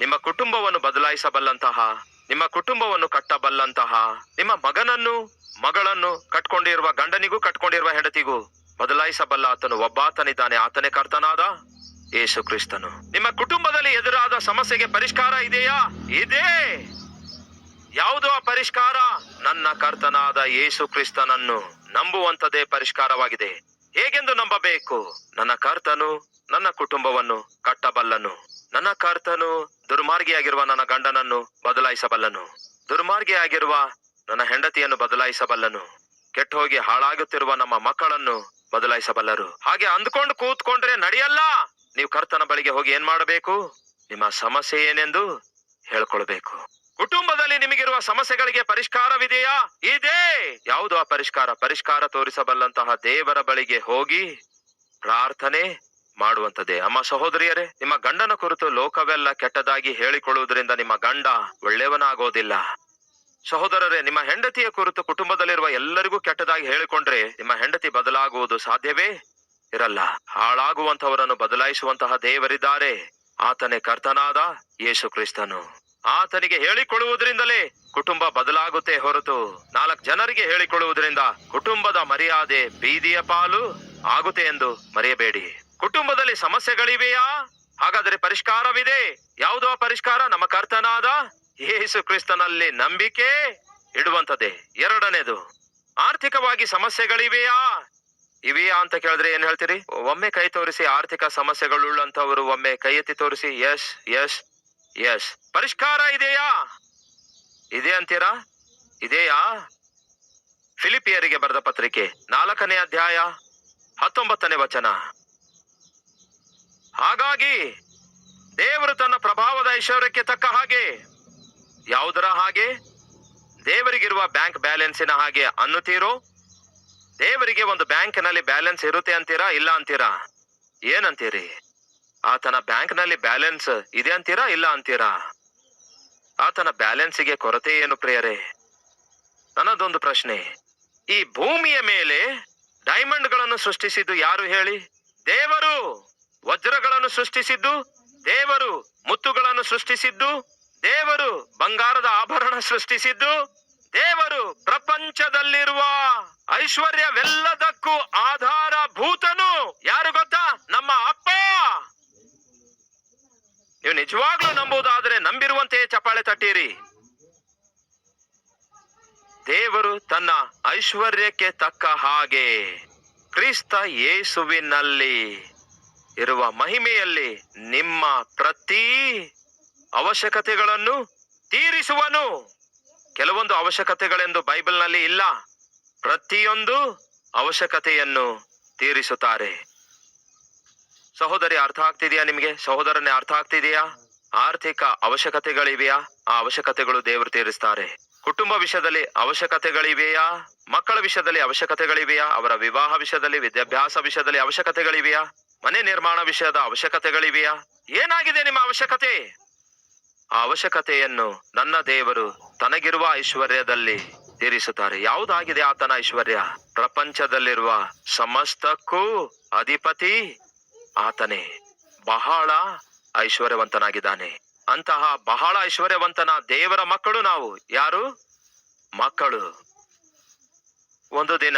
ನಿಮ್ಮ ಕುಟುಂಬವನ್ನು ಬದಲಾಯಿಸಬಲ್ಲಂತಹ, ನಿಮ್ಮ ಕುಟುಂಬವನ್ನು ಕಟ್ಟಬಲ್ಲಂತಹ, ನಿಮ್ಮ ಮಗನನ್ನು, ಮಗಳನ್ನು ಕಟ್ಕೊಂಡಿರುವ, ಗಂಡನಿಗೂ ಕಟ್ಕೊಂಡಿರುವ ಹೆಂಡತಿಗೂ ಬದಲಾಯಿಸಬಲ್ಲ ಆತನು ಒಬ್ಬಾತನಿದ್ದಾನೆ, ಆತನೇ ಕರ್ತನಾದ ಯೇಸು ಕ್ರಿಸ್ತನು. ನಿಮ್ಮ ಕುಟುಂಬದಲ್ಲಿ ಎದುರಾದ ಸಮಸ್ಯೆಗೆ ಪರಿಷ್ಕಾರ ಇದೆಯಾ? ಇದೆ. ಯಾವುದು ಆ ಪರಿಷ್ಕಾರ? ನನ್ನ ಕರ್ತನಾದ ಯೇಸು ಕ್ರಿಸ್ತನನ್ನು ನಂಬುವಂತದೇ ಪರಿಷ್ಕಾರವಾಗಿದೆ. ಹೇಗೆಂದು ನಂಬಬೇಕು? ನನ್ನ ಕರ್ತನು ನನ್ನ ಕುಟುಂಬವನ್ನು ಕಟ್ಟಬಲ್ಲನು. ನನ್ನ ಕರ್ತನು ದುರ್ಮಾರ್ಗಿಯಾಗಿರುವ ನನ್ನ ಗಂಡನನ್ನು ಬದಲಾಯಿಸಬಲ್ಲನು. ದುರ್ಮಾರ್ಗಿಯಾಗಿರುವ ನನ್ನ ಹೆಂಡತಿಯನ್ನು ಬದಲಾಯಿಸಬಲ್ಲನು. ಕೆಟ್ಟ ಹೋಗಿ ಹಾಳಾಗುತ್ತಿರುವ ನಮ್ಮ ಮಕ್ಕಳನ್ನು ಬದಲಾಯಿಸಬಲ್ಲರು. ಹಾಗೆ ಅಂದ್ಕೊಂಡು ಕೂತ್ಕೊಂಡ್ರೆ ನಡೆಯಲ್ಲ. ನೀವು ಕರ್ತನ ಬಳಿಗೆ ಹೋಗಿ ಏನ್ ಮಾಡಬೇಕು? ನಿಮ್ಮ ಸಮಸ್ಯೆ ಏನೆಂದು ಹೇಳ್ಕೊಳ್ಬೇಕು. ಕುಟುಂಬದಲ್ಲಿ ನಿಮಗಿರುವ ಸಮಸ್ಯೆಗಳಿಗೆ ಪರಿಷ್ಕಾರವಿದೆಯಾ? ಇದೆ. ಯಾವುದು ಆ ಪರಿಷ್ಕಾರ. ಪರಿಷ್ಕಾರ ತೋರಿಸಬಲ್ಲಂತಹ ದೇವರ ಬಳಿಗೆ ಹೋಗಿ ಪ್ರಾರ್ಥನೆ ಮಾಡುವಂತದೇ ಅಮ್ಮ ಸಹೋದರಿಯರೇ, ನಿಮ್ಮ ಗಂಡನ ಕುರಿತು ಲೋಕವೆಲ್ಲ ಕೆಟ್ಟದಾಗಿ ಹೇಳಿಕೊಳ್ಳುವುದರಿಂದ ನಿಮ್ಮ ಗಂಡ ಒಳ್ಳೆಯವನಾಗೋದಿಲ್ಲ. ಸಹೋದರರೇ, ನಿಮ್ಮ ಹೆಂಡತಿಯ ಕುರಿತು ಕುಟುಂಬದಲ್ಲಿರುವ ಎಲ್ಲರಿಗೂ ಕೆಟ್ಟದಾಗಿ ಹೇಳಿಕೊಂಡ್ರೆ ನಿಮ್ಮ ಹೆಂಡತಿ ಬದಲಾಗುವುದು ಸಾಧ್ಯವೇ? ಇರಲ್ಲ. ಹಾಳಾಗುವಂತವರನ್ನು ಬದಲಾಯಿಸುವಂತಹ ದೇವರಿದ್ದಾರೆ. ಆತನೇ ಕರ್ತನಾದ ಯೇಸು ಕ್ರಿಸ್ತನು. ಆತನಿಗೆ ಹೇಳಿಕೊಳ್ಳುವುದರಿಂದಲೇ ಕುಟುಂಬ ಬದಲಾಗುತ್ತೆ ಹೊರತು ನಾಲ್ಕು ಜನರಿಗೆ ಹೇಳಿಕೊಳ್ಳುವುದರಿಂದ ಕುಟುಂಬದ ಮರ್ಯಾದೆ ಬೀದಿಯ ಪಾಲು ಆಗುತ್ತೆ ಎಂದು ಮರೆಯಬೇಡಿ. ಕುಟುಂಬದಲ್ಲಿ ಸಮಸ್ಯೆಗಳಿವೆಯಾ? ಹಾಗಾದರೆ ಪರಿಷ್ಕಾರವಿದೆ. ಯಾವುದೋ ಪರಿಷ್ಕಾರ ನಮ್ಮ ಕರ್ತನಾದ ಯೇಸು ಕ್ರಿಸ್ತನಲ್ಲಿ ನಂಬಿಕೆ ಇಡುವಂತದ್ದೇ ಎರಡನೇದು, ಆರ್ಥಿಕವಾಗಿ ಸಮಸ್ಯೆಗಳಿವೆಯಾ? ಇವೆಯಾ ಅಂತ ಕೇಳಿದ್ರೆ ಏನ್ ಹೇಳ್ತೀರಿ? ಒಮ್ಮೆ ಕೈ ತೋರಿಸಿ ಆರ್ಥಿಕ ಸಮಸ್ಯೆಗಳುಳ್ಳಂತವರು ಒಮ್ಮೆ ಕೈ ಎತ್ತಿ ತೋರಿಸಿ, ಯಶ್ ಯಶ್ ಯಶ್. ಪರಿಷ್ಕಾರ ಇದೆಯಾ? ಇದೆ ಅಂತೀರಾ? ಇದೆಯಾ? ಫಿಲಿಪಿಯರಿಗೆ ಬರೆದ ಪತ್ರಿಕೆ ನಾಲ್ಕನೇ ಅಧ್ಯಾಯ ಹತ್ತೊಂಬತ್ತನೇ ವಚನ. ಹಾಗಾಗಿ ದೇವರು ತನ್ನ ಪ್ರಭಾವದ ಐಶ್ವರ್ಯಕ್ಕೆ ತಕ್ಕ ಹಾಗೆ ಯಾವುದರ ಹಾಗೆ? ದೇವರಿಗಿರುವ ಬ್ಯಾಂಕ್ ಬ್ಯಾಲೆನ್ಸಿನ ಹಾಗೆ ಅನ್ನುತ್ತೀರೋ? ದೇವರಿಗೆ ಒಂದು ಬ್ಯಾಂಕಿನಲ್ಲಿ ಬ್ಯಾಲೆನ್ಸ್ ಇರುತ್ತೆ ಅಂತೀರಾ, ಇಲ್ಲ ಅಂತೀರಾ? ಏನಂತೀರಿ? ಆತನ ಬ್ಯಾಂಕ್ನಲ್ಲಿ ಬ್ಯಾಲೆನ್ಸ್ ಇದೆ ಅಂತೀರಾ, ಇಲ್ಲ ಅಂತೀರಾ? ಆತನ ಬ್ಯಾಲೆನ್ಸಿಗೆ ಕೊರತೆ ಏನು ಪ್ರಿಯರೇ? ನನ್ನದೊಂದು ಪ್ರಶ್ನೆ. ಈ ಭೂಮಿಯ ಮೇಲೆ ಡೈಮಂಡ್ಗಳನ್ನು ಸೃಷ್ಟಿಸಿದ್ದು ಯಾರು ಹೇಳಿ? ದೇವರು! ವಜ್ರಗಳನ್ನು ಸೃಷ್ಟಿಸಿದ್ದು, ದೇವರು ಮುತ್ತುಗಳನ್ನು ಸೃಷ್ಟಿಸಿದ್ದು, ದೇವರು ಬಂಗಾರದ ಆಭರಣ ಸೃಷ್ಟಿಸಿದ್ದು, ದೇವರು ಪ್ರಪಂಚದಲ್ಲಿರುವ ಐಶ್ವರ್ಯವೆಲ್ಲದಕ್ಕೂ ಆಧಾರ ಭೂತನು ಯಾರು ಗೊತ್ತಾ? ನಮ್ಮ ಅಪ್ಪ. ನೀವು ನಿಜವಾಗ್ಲೂ ನಂಬುವುದಾದ್ರೆ ನಂಬಿರುವಂತೆಯೇ ಚಪಾಳೆ ತಟ್ಟಿರಿ. ದೇವರು ತನ್ನ ಐಶ್ವರ್ಯಕ್ಕೆ ತಕ್ಕ ಹಾಗೆ ಕ್ರಿಸ್ತ ಯೇಸುವಿನಲ್ಲಿ ಇರುವ ಮಹಿಮೆಯಲ್ಲಿ ನಿಮ್ಮ ಪ್ರತಿ ಅವಶ್ಯಕತೆಗಳನ್ನು ತೀರಿಸುವನು. ಕೆಲವೊಂದು ಅವಶ್ಯಕತೆಗಳೆಂದು ಬೈಬಲ್ನಲ್ಲಿ ಇಲ್ಲ. ಪ್ರತಿಯೊಂದು ಅವಶ್ಯಕತೆಯನ್ನು ತೀರಿಸುತ್ತಾರೆ. ಸಹೋದರಿ, ಅರ್ಥ ಆಗ್ತಿದೆಯಾ ನಿಮಗೆ? ಸಹೋದರನೇ, ಅರ್ಥ ಆಗ್ತಿದೆಯಾ? ಆರ್ಥಿಕ ಅವಶ್ಯಕತೆಗಳಿವೆಯಾ? ಆ ಅವಶ್ಯಕತೆಗಳು ದೇವರು ತೀರಿಸ್ತಾರೆ. ಕುಟುಂಬ ವಿಷಯದಲ್ಲಿ ಅವಶ್ಯಕತೆಗಳಿವೆಯಾ? ಮಕ್ಕಳ ವಿಷಯದಲ್ಲಿ ಅವಶ್ಯಕತೆಗಳಿವೆಯಾ? ಅವರ ವಿವಾಹ ವಿಷಯದಲ್ಲಿ, ವಿದ್ಯಾಭ್ಯಾಸ ವಿಷಯದಲ್ಲಿ ಅವಶ್ಯಕತೆಗಳಿವೆಯಾ? ಮನೆ ನಿರ್ಮಾಣ ವಿಷಯದ ಅವಶ್ಯಕತೆಗಳಿವೆಯಾ? ಏನಾಗಿದೆ ನಿಮ್ಮ ಅವಶ್ಯಕತೆ? ಆ ಅವಶ್ಯಕತೆಯನ್ನು ನನ್ನ ದೇವರು ತನಗಿರುವ ಐಶ್ವರ್ಯದಲ್ಲಿ ತೀರಿಸುತ್ತಾರೆ. ಯಾವುದಾಗಿದೆ ಆತನ ಐಶ್ವರ್ಯ? ಪ್ರಪಂಚದಲ್ಲಿರುವ ಸಮಸ್ತಕ್ಕೂ ಅಧಿಪತಿ ಆತನೇ. ಬಹಳ ಐಶ್ವರ್ಯವಂತನಾಗಿದ್ದಾನೆ. ಅಂತಹ ಬಹಳ ಐಶ್ವರ್ಯವಂತನ ದೇವರ ಮಕ್ಕಳು ನಾವು. ಯಾರು? ಮಕ್ಕಳು. ಒಂದು ದಿನ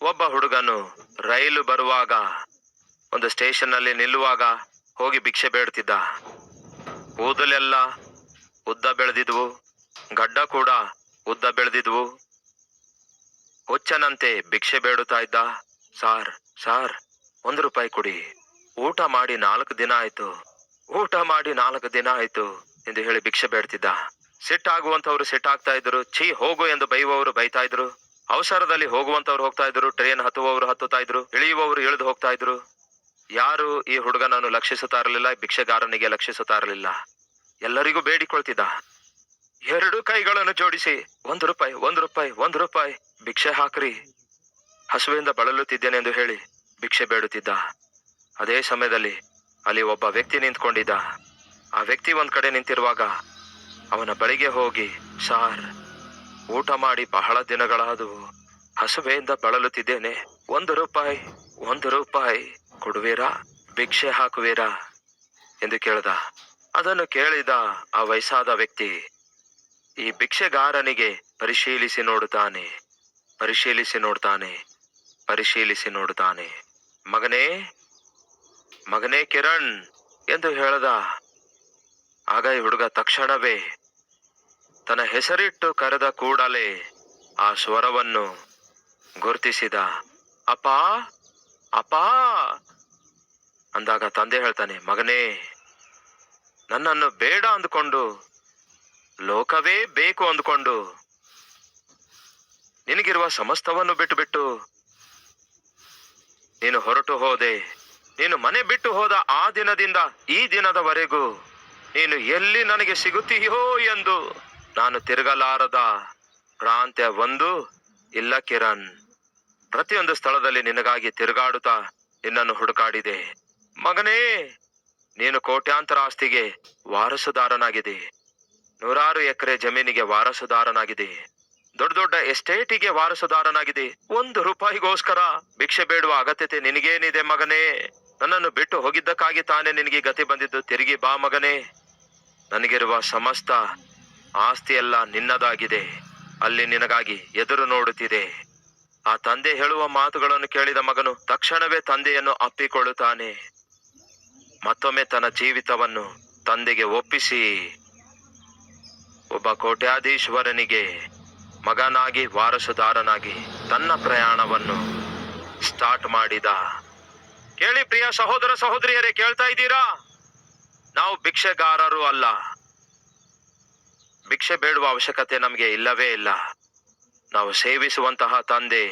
ಒಬ್ಬ ಹುಡುಗನು ರೈಲು ಬರುವಾಗ ಒಂದು ಸ್ಟೇಷನ್ನಲ್ಲಿ ನಿಲ್ಲುವಾಗ ಹೋಗಿ ಭಿಕ್ಷೆ ಬೇಡ್ತಿದ್ದ ಕೂದಲೆಲ್ಲ ಉದ್ದ ಬೆಳೆದಿದ್ವು, ಗಡ್ಡ ಕೂಡ ಉದ್ದ ಬೆಳೆದಿದ್ವು. ಹುಚ್ಚನಂತೆ ಭಿಕ್ಷೆ ಬೇಡುತ್ತಾ ಇದ್ದ, ಸಾರ್ ಸಾರ್, ಒಂದು ರೂಪಾಯಿ ಕೊಡಿ. ಊಟ ಮಾಡಿ ನಾಲ್ಕು ದಿನ ಆಯ್ತು, ಊಟ ಮಾಡಿ ನಾಲ್ಕು ದಿನ ಆಯ್ತು, ಎಂದು ಹೇಳಿ ಭಿಕ್ಷೆ ಬೇಡ್ತಿದ್ದ ಸಿಟ್ಟಾಗುವಂತವ್ರು ಸಿಟ್ಟಾಗ್ತಾ ಇದ್ರು ಛೀ, ಹೋಗು ಎಂದು ಬೈಯುವವರು ಬೈತಾ ಇದ್ರು ಅವಸರದಲ್ಲಿ ಹೋಗುವಂತವ್ರು ಹೋಗ್ತಾ ಇದ್ರು ಟ್ರೈನ್ ಹತ್ತುವವರು ಹತ್ತುತ್ತಾ ಇದ್ರು ಇಳಿಯುವವರು ಇಳಿದು ಹೋಗ್ತಾ ಇದ್ರು ಯಾರು ಈ ಹುಡುಗನನ್ನು ಲಕ್ಷಿಸುತ್ತಾ ಇರಲಿಲ್ಲ ಭಿಕ್ಷೆಗಾರನಿಗೆ ಲಕ್ಷಿಸುತ್ತಾ ಇರಲಿಲ್ಲ ಎಲ್ಲರಿಗೂ ಬೇಡಿಕೊಳ್ತಿದ್ದ. ಎರಡು ಕೈಗಳನ್ನು ಜೋಡಿಸಿ, ಒಂದು ರೂಪಾಯಿ ಒಂದು ರೂಪಾಯಿ ಒಂದು ರೂಪಾಯಿ ಭಿಕ್ಷೆ ಹಾಕ್ರಿ. ಹಸುವಿಂದ ಬಳಲುತ್ತಿದ್ದೇನೆ ಎಂದು ಹೇಳಿ ಭಿಕ್ಷೆ ಬೇಡುತ್ತಿದ್ದ. ಅದೇ ಸಮಯದಲ್ಲಿ ಅಲ್ಲಿ ಒಬ್ಬ ವ್ಯಕ್ತಿ ನಿಂತ್ಕೊಂಡಿದ್ದ. ಆ ವ್ಯಕ್ತಿ ಒಂದ್ ಕಡೆ ನಿಂತಿರುವಾಗ ಅವನ ಬಳಿಗೆ ಹೋಗಿ, ಸಾರ್, ಊಟ ಮಾಡಿ ಬಹಳ ದಿನಗಳಾದವು. ಹಸುವೆಯಿಂದ ಬಳಲುತ್ತಿದ್ದೇನೆ. ಒಂದು ರೂಪಾಯಿ ಒಂದು ರೂಪಾಯಿ. ಕೊಡುವೀರಾ? ಭಿಕ್ಷೆ ಹಾಕುವೀರಾ? ಎಂದು ಕೇಳಿದ. ಅದನ್ನು ಕೇಳಿದ ಆ ವಯಸ್ಸಾದ ವ್ಯಕ್ತಿ, ಈ ಭಿಕ್ಷೆಗಾರನಿಗೆ ಪರಿಶೀಲಿಸಿ ನೋಡುತ್ತಾನೆ, ಪರಿಶೀಲಿಸಿ ನೋಡ್ತಾನೆ, ಪರಿಶೀಲಿಸಿ ನೋಡುತ್ತಾನೆ ಮಗನೇ ಮಗನೇ ಕಿರಣ್ ಎಂದು ಹೇಳ್ದ. ಆಗ ಈ ಹುಡುಗ ತಕ್ಷಣವೇ ತನ್ನ ಹೆಸರಿಟ್ಟು ಕರೆದ ಕೂಡಲೇ ಆ ಸ್ವರವನ್ನು ಗುರುತಿಸಿದ. ಅಪ್ಪ ಅಪ್ಪ! ಅಂದಾಗ ತಂದೆ ಹೇಳ್ತಾನೆ, ಮಗನೇ, ನನ್ನನ್ನು ಬೇಡ ಅಂದುಕೊಂಡು, ಲೋಕವೇ ಬೇಕು ಅಂದುಕೊಂಡು, ನಿನಗಿರುವ ಸಮಸ್ತವನ್ನು ಬಿಟ್ಟು ಬಿಟ್ಟು ನೀನು ಹೊರಟು ಹೋದೆ, ನೀನು ಮನೆ ಬಿಟ್ಟು ಹೋದ ಆ ದಿನದಿಂದ ಈ ದಿನದವರೆಗೂ ನೀನು ಎಲ್ಲಿ ನನಗೆ ಸಿಗುತ್ತೀಯೋ ಎಂದು ನಾನು ತಿರುಗಲಾರದ ಪ್ರಾಂತ್ಯ ಒಂದು ಇಲ್ಲ ಕಿರಣ್. ಪ್ರತಿಯೊಂದು ಸ್ಥಳದಲ್ಲಿ ನಿನಗಾಗಿ ತಿರುಗಾಡುತ್ತಾ ನಿನ್ನನ್ನು ಹುಡುಕಾಡಿದೆ. ಮಗನೇ, ನೀನು ಕೋಟ್ಯಾಂತರ ಆಸ್ತಿಗೆ ವಾರಸುದಾರನಾಗಿದೆ. ನೂರಾರು ಎಕರೆ ಜಮೀನಿಗೆ ವಾರಸುದಾರನಾಗಿದೆ. ದೊಡ್ಡ ದೊಡ್ಡ ಎಸ್ಟೇಟಿಗೆ ವಾರಸುದಾರನಾಗಿದೆ. ಒಂದು ರೂಪಾಯಿಗೋಸ್ಕರ ಭಿಕ್ಷೆ ಬೇಡುವ ಅಗತ್ಯತೆ ನಿನಗೇನಿದೆ ಮಗನೇ? ನನ್ನನ್ನು ಬಿಟ್ಟು ಹೋಗಿದ್ದಕ್ಕಾಗಿ ತಾನೇ ನಿನಗೆ ಗತಿ ಬಂದಿದ್ದು? ತಿರುಗಿ ಬಾ ಮಗನೇ. ನನಗಿರುವ ಸಮಸ್ತ ಆಸ್ತಿಯೆಲ್ಲ ನಿನ್ನದಾಗಿದೆ. ಅಲ್ಲಿ ನಿನಗಾಗಿ ಎದುರು ನೋಡುತ್ತಿದೆ. ಆ ತಂದೆ ಹೇಳುವ ಮಾತುಗಳನ್ನು ಕೇಳಿದ ಮಗನು ತಕ್ಷಣವೇ ತಂದೆಯನ್ನು ಅಪ್ಪಿಕೊಳ್ಳುತ್ತಾನೆ. ಮತ್ತೊಮ್ಮೆ ತನ್ನ ಜೀವಿತವನ್ನು ತಂದೆಗೆ ಒಪ್ಪಿಸಿ, ಒಬ್ಬ ಕೋಟ್ಯಾಧೀಶ್ವರನಿಗೆ ಮಗನಾಗಿ, ವಾರಸುದಾರನಾಗಿ ತನ್ನ ಪ್ರಯಾಣವನ್ನು ಸ್ಟಾರ್ಟ್ ಮಾಡಿದ. ಕೇಳಿ ಪ್ರಿಯ ಸಹೋದರ ಸಹೋದರಿಯರೇ, ಕೇಳ್ತಾ ಇದ್ದೀರಾ? ನಾವು ಭಿಕ್ಷೆಗಾರರು ಅಲ್ಲ. ಭಿಕ್ಷೆ ಬೇಡುವ ಅವಶ್ಯಕತೆ ನಮಗೆ ಇಲ್ಲವೇ ಇಲ್ಲ. ನಾವು ಸೇವಿಸುವಂತಹ ತಂದೆ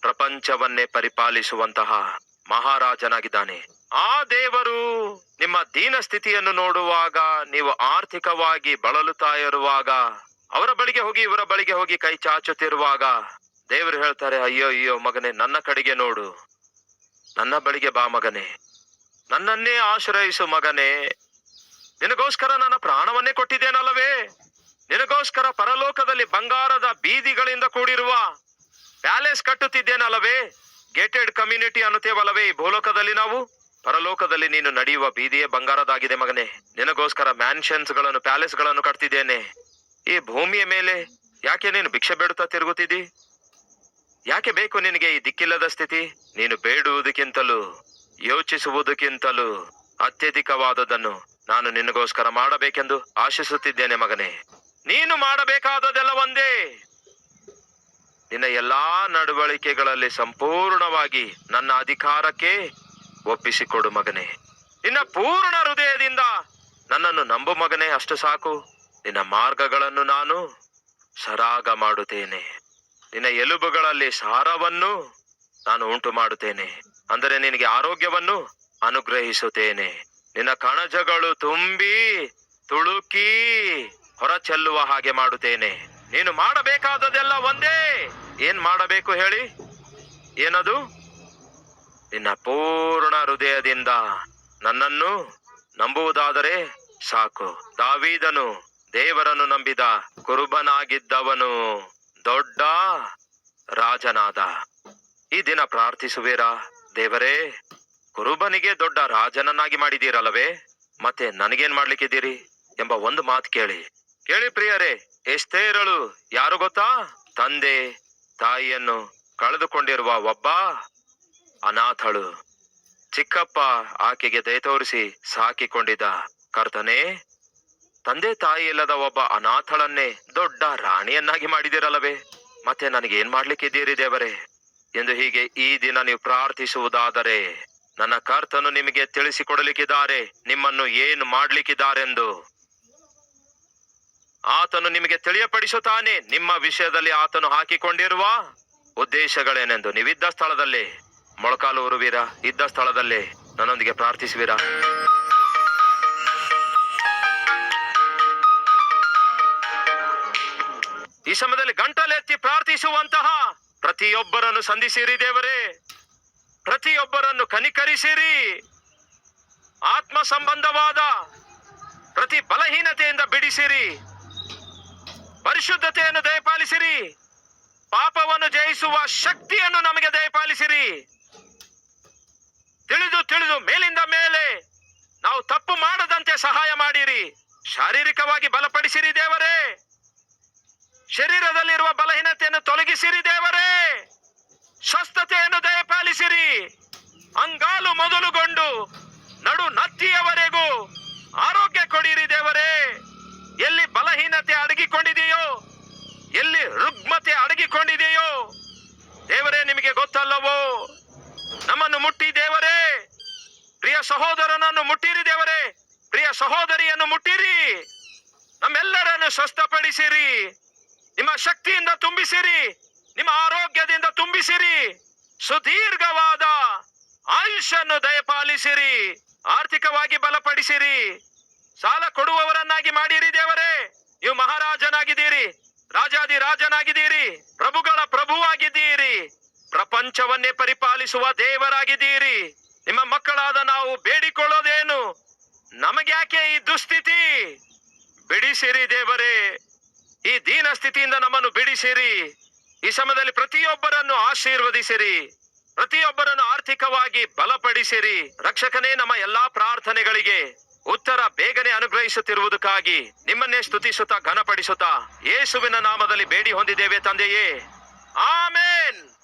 ಪ್ರಪಂಚವನ್ನೇ ಪರಿಪಾಲಿಸುವಂತಹ ಮಹಾರಾಜನಾಗಿದ್ದಾನೆ. ಆ ದೇವರು ನಿಮ್ಮ ದೀನ ಸ್ಥಿತಿಯನ್ನು ನೋಡುವಾಗ, ನೀವು ಆರ್ಥಿಕವಾಗಿ ಬಳಲುತ್ತಾ ಇರುವಾಗ, ಅವರ ಬಳಿಗೆ ಹೋಗಿ, ಇವರ ಬಳಿಗೆ ಹೋಗಿ ಕೈ ಚಾಚುತ್ತಿರುವಾಗ ದೇವರು ಹೇಳ್ತಾರೆ, ಅಯ್ಯೋ ಅಯ್ಯೋ, ಮಗನೇ, ನನ್ನ ಕಡೆಗೆ ನೋಡು. ನನ್ನ ಬಳಿಗೆ ಬಾ ಮಗನೇ. ನನ್ನನ್ನೇ ಆಶ್ರಯಿಸು ಮಗನೇ. ನಿನಗೋಸ್ಕರ ನನ್ನ ಪ್ರಾಣವನ್ನೇ ಕೊಟ್ಟಿದ್ದೇನಲ್ಲವೇ? ನಿನಗೋಸ್ಕರ ಪರಲೋಕದಲ್ಲಿ ಬಂಗಾರದ ಬೀದಿಗಳಿಂದ ಕೂಡಿರುವ ಪ್ಯಾಲೇಸ್ ಕಟ್ಟುತ್ತಿದ್ದೇನಲ್ಲವೇ? ಗೇಟೆಡ್ ಕಮ್ಯುನಿಟಿ ಅನ್ನುತ್ತೇವಲ್ಲವೇ ಈ ಭೂಲೋಕದಲ್ಲಿ ನಾವು? ಪರಲೋಕದಲ್ಲಿ ನೀನು ನಡೆಯುವ ಬೀದಿಯೇ ಬಂಗಾರದಾಗಿದೆ ಮಗನೇ. ನಿನಗೋಸ್ಕರ ಮ್ಯಾನ್ಷನ್ಸ್ಗಳನ್ನು ಪ್ಯಾಲೇಸ್ಗಳನ್ನು ಕಟ್ತಿದ್ದೇನೆ. ಈ ಭೂಮಿಯ ಮೇಲೆ ಯಾಕೆ ನೀನು ಭಿಕ್ಷೆ ಬೇಡುತ್ತಾ ತಿರುಗುತ್ತಿದ್ದಿ? ಯಾಕೆ ಬೇಕು ನಿನಗೆ ಈ ದಿಕ್ಕಿಲ್ಲದ ಸ್ಥಿತಿ? ನೀನು ಬೇಡುವುದಕ್ಕಿಂತಲೂ, ಯೋಚಿಸುವುದಕ್ಕಿಂತಲೂ ಅತ್ಯಧಿಕವಾದದನ್ನು ನಾನು ನಿನಗೋಸ್ಕರ ಮಾಡಬೇಕೆಂದು ಆಶಿಸುತ್ತಿದ್ದೇನೆ ಮಗನೇ. ನೀನು ಮಾಡಬೇಕಾದದೆಲ್ಲ ಒಂದೇ. ನಿನ್ನ ಎಲ್ಲಾ ನಡವಳಿಕೆಗಳಲ್ಲಿ ಸಂಪೂರ್ಣವಾಗಿ ನನ್ನ ಅಧಿಕಾರಕ್ಕೆ ಒಪ್ಪಿಸಿಕೊಡು ಮಗನೇ. ನಿನ್ನ ಪೂರ್ಣ ಹೃದಯದಿಂದ ನನ್ನನ್ನು ನಂಬು ಮಗನೇ, ಅಷ್ಟು ಸಾಕು. ನಿನ್ನ ಮಾರ್ಗಗಳನ್ನು ನಾನು ಸರಾಗ ಮಾಡುತ್ತೇನೆ. ನಿನ್ನ ಎಲುಬುಗಳಲ್ಲಿ ಸಾರವನ್ನು ನಾನು ಉಂಟು ಮಾಡುತ್ತೇನೆ ಅಂದರೆ ನಿನಗೆ ಆರೋಗ್ಯವನ್ನು ಅನುಗ್ರಹಿಸುತ್ತೇನೆ. ನಿನ್ನ ಕಣಜಗಳು ತುಂಬಿ ತುಳುಕಿ ಹೊರ ಚೆಲ್ಲುವ ಹಾಗೆ ಮಾಡುತ್ತೇನೆ. ನೀನು ಮಾಡಬೇಕಾದದೆಲ್ಲ ಒಂದೇ. ಏನ್ ಮಾಡಬೇಕು ಹೇಳಿ? ಏನದು? ನಿನ್ನ ಪೂರ್ಣ ಹೃದಯದಿಂದ ನನ್ನನ್ನು ನಂಬುವುದಾದರೆ ಸಾಕು. ದಾವೀದನು ದೇವರನ್ನು ನಂಬಿದ ಕುರುಬನಾಗಿದ್ದವನು ದೊಡ್ಡ ರಾಜನಾದ. ಈ ದಿನ ಪ್ರಾರ್ಥಿಸುವಿರಾ? ದೇವರೇ, ಕುರುಬನಿಗೆ ದೊಡ್ಡ ರಾಜನನ್ನಾಗಿ ಮಾಡಿದೀರಲ್ಲವೇ ಮತ್ತೆ ನನಗೇನ್ ಮಾಡ್ಲಿಕ್ಕಿದ್ದೀರಿ? ಎಂಬ ಒಂದು ಮಾತು ಕೇಳಿ. ಕೇಳಿ ಪ್ರಿಯರೇ, ಎಷ್ಟೇ ಇರಳು ಯಾರು ಗೊತ್ತಾ? ತಂದೆ, ತಾಯಿಯನ್ನು ಕಳೆದುಕೊಂಡಿರುವ ಒಬ್ಬ ಅನಾಥಳು. ಚಿಕ್ಕಪ್ಪ ಆಕೆಗೆ ದಯ ತೋರಿಸಿ ಸಾಕಿಕೊಂಡಿದ್ದ ಕರ್ತನೇ, ತಂದೆ ತಾಯಿ ಇಲ್ಲದ ಒಬ್ಬ ಅನಾಥಳನ್ನೇ ದೊಡ್ಡ ರಾಣಿಯನ್ನಾಗಿ ಮಾಡಿದಿರಲ್ಲವೇ ಮತ್ತೆ ನನಗೆ ಏನ್ ಮಾಡ್ಲಿಕ್ಕಿದ್ದೀರಿ ದೇವರೇ? ಎಂದು ಹೀಗೆ ಈ ದಿನ ನೀವು ಪ್ರಾರ್ಥಿಸುವುದಾದರೆ, ನನ್ನ ಕರ್ತನು ನಿಮಗೆ ತಿಳಿಸಿಕೊಡಲಿಕ್ಕಿದ್ದಾರೆ, ನಿಮ್ಮನ್ನು ಏನು ಮಾಡ್ಲಿಕ್ಕಿದ್ದಾರೆಂದು ಆತನು ನಿಮಗೆ ತಿಳಿಯಪಡಿಸುತ್ತಾನೆ ನಿಮ್ಮ ವಿಷಯದಲ್ಲಿ ಆತನು ಹಾಕಿಕೊಂಡಿರುವ ಉದ್ದೇಶಗಳೇನೆಂದು. ನೀವಿದ್ದ ಸ್ಥಳದಲ್ಲಿ. ಮೊಳಕಾಲು ಉರುವೀರ ಇದ್ದ ಸ್ಥಳದಲ್ಲಿ. ನನ್ನೊಂದಿಗೆ ಪ್ರಾರ್ಥಿಸುವಿರಾ? ಈ ಸಮಯದಲ್ಲಿ ಗಂಟಲೆತ್ತಿ ಪ್ರಾರ್ಥಿಸುವಂತಹ ಪ್ರತಿಯೊಬ್ಬರನ್ನು ಸಂಧಿಸಿರಿ ದೇವರೇ. ಪ್ರತಿಯೊಬ್ಬರನ್ನು ಕನಿಕರಿಸಿರಿ. ಆತ್ಮ ಸಂಬಂಧವಾದ ಪ್ರತಿ ಬಲಹೀನತೆಯಿಂದ ಬಿಡಿಸಿರಿ. ಪರಿಶುದ್ಧತೆಯನ್ನು ದಯಪಾಲಿಸಿರಿ. ಪಾಪವನ್ನು ಜಯಿಸುವ ಶಕ್ತಿಯನ್ನು ನಮಗೆ ದಯಪಾಲಿಸಿರಿ. ತಿಳಿದು ತಿಳಿದು ಮೇಲಿಂದ ಮೇಲೆ ನಾವು ತಪ್ಪು ಮಾಡದಂತೆ ಸಹಾಯ ಮಾಡಿರಿ. ಶಾರೀರಿಕವಾಗಿ ಬಲಪಡಿಸಿರಿ ದೇವರೇ. ಶರೀರದಲ್ಲಿರುವ ಬಲಹೀನತೆಯನ್ನು ತೊಲಗಿಸಿರಿ ದೇವರೇ. ಸ್ವಸ್ಥತೆಯನ್ನು ದಯಪಾಲಿಸಿರಿ. ಅಂಗಾಲು ಮೊದಲುಗೊಂಡು ನಡು ನತ್ತಿಯವರೆಗೂ ಆರೋಗ್ಯ ಕೊಡಿರಿ ದೇವರೇ. ಎಲ್ಲಿ ಬಲಹೀನತೆ ಅಡಗಿಕೊಂಡಿದೆಯೋ, ಎಲ್ಲಿ ರುಗ್ಮತೆ ಅಡಗಿಕೊಂಡಿದೆಯೋ, ದೇವರೇ, ನಿಮಗೆ ಗೊತ್ತಲ್ಲವೋ? ನಮ್ಮನ್ನು ಮುಟ್ಟಿ ದೇವರೇ, ಪ್ರಿಯ ಸಹೋದರನನ್ನು ಮುಟ್ಟಿರಿ ದೇವರೇ, ಪ್ರಿಯ ಸಹೋದರಿಯನ್ನು ಮುಟ್ಟಿರಿ. ನಮ್ಮೆಲ್ಲರನ್ನು ಸ್ವಸ್ಥಪಡಿಸಿರಿ. ನಿಮ್ಮ ಶಕ್ತಿಯಿಂದ ತುಂಬಿಸಿರಿ, ನಿಮ್ಮ ಆರೋಗ್ಯದಿಂದ ತುಂಬಿಸಿರಿ. ಸುದೀರ್ಘವಾದ ಆಯುಷ್ಯನ್ನು ದಯಪಾಲಿಸಿರಿ, ಆರ್ಥಿಕವಾಗಿ ಬಲಪಡಿಸಿರಿ. ಸಾಲ ಕೊಡುವವರನ್ನಾಗಿ ಮಾಡಿರಿ ದೇವರೇ. ನೀವು ಮಹಾರಾಜನಾಗಿದ್ದೀರಿ. ರಾಜಾದಿ ರಾಜನಾಗಿದ್ದೀರಿ ಪ್ರಭುಗಳ ಪ್ರಭುವಾಗಿದ್ದೀರಿ. ಪ್ರಪಂಚವನ್ನೇ ಪರಿಪಾಲಿಸುವ ದೇವರಾಗಿದ್ದೀರಿ. ನಿಮ್ಮ ಮಕ್ಕಳಾದ ನಾವು ಬೇಡಿಕೊಳ್ಳೋದೇನು? ನಮಗ್ಯಾಕೆ ಈ ದುಸ್ಥಿತಿ? ಬಿಡಿಸಿರಿ ದೇವರೇ. ಈ ದೀನ ಸ್ಥಿತಿಯಿಂದ ನಮ್ಮನ್ನು ಬಿಡಿಸಿರಿ. ಈ ಸಮಯದಲ್ಲಿ ಪ್ರತಿಯೊಬ್ಬರನ್ನು ಆಶೀರ್ವದಿಸಿರಿ. ಪ್ರತಿಯೊಬ್ಬರನ್ನು ಆರ್ಥಿಕವಾಗಿ ಬಲಪಡಿಸಿರಿ. ರಕ್ಷಕನೇ ನಮ್ಮ ಎಲ್ಲಾ ಪ್ರಾರ್ಥನೆಗಳಿಗೆ. ಉತ್ತರ ಬೇಗನೆ ಅನುಗ್ರಹಿಸುತ್ತಿರುವುದಕ್ಕಾಗಿ ನಿಮ್ಮನ್ನೇ ಸ್ತುತಿಸುತ್ತಾ ಘನಪಡಿಸುತ್ತಾ ಯೇಸುವಿನ ನಾಮದಲ್ಲಿ ಬೇಡಿ ಹೊಂದಿದ್ದೇವೆ ತಂದೆಯೇ. ಆಮೇನ್.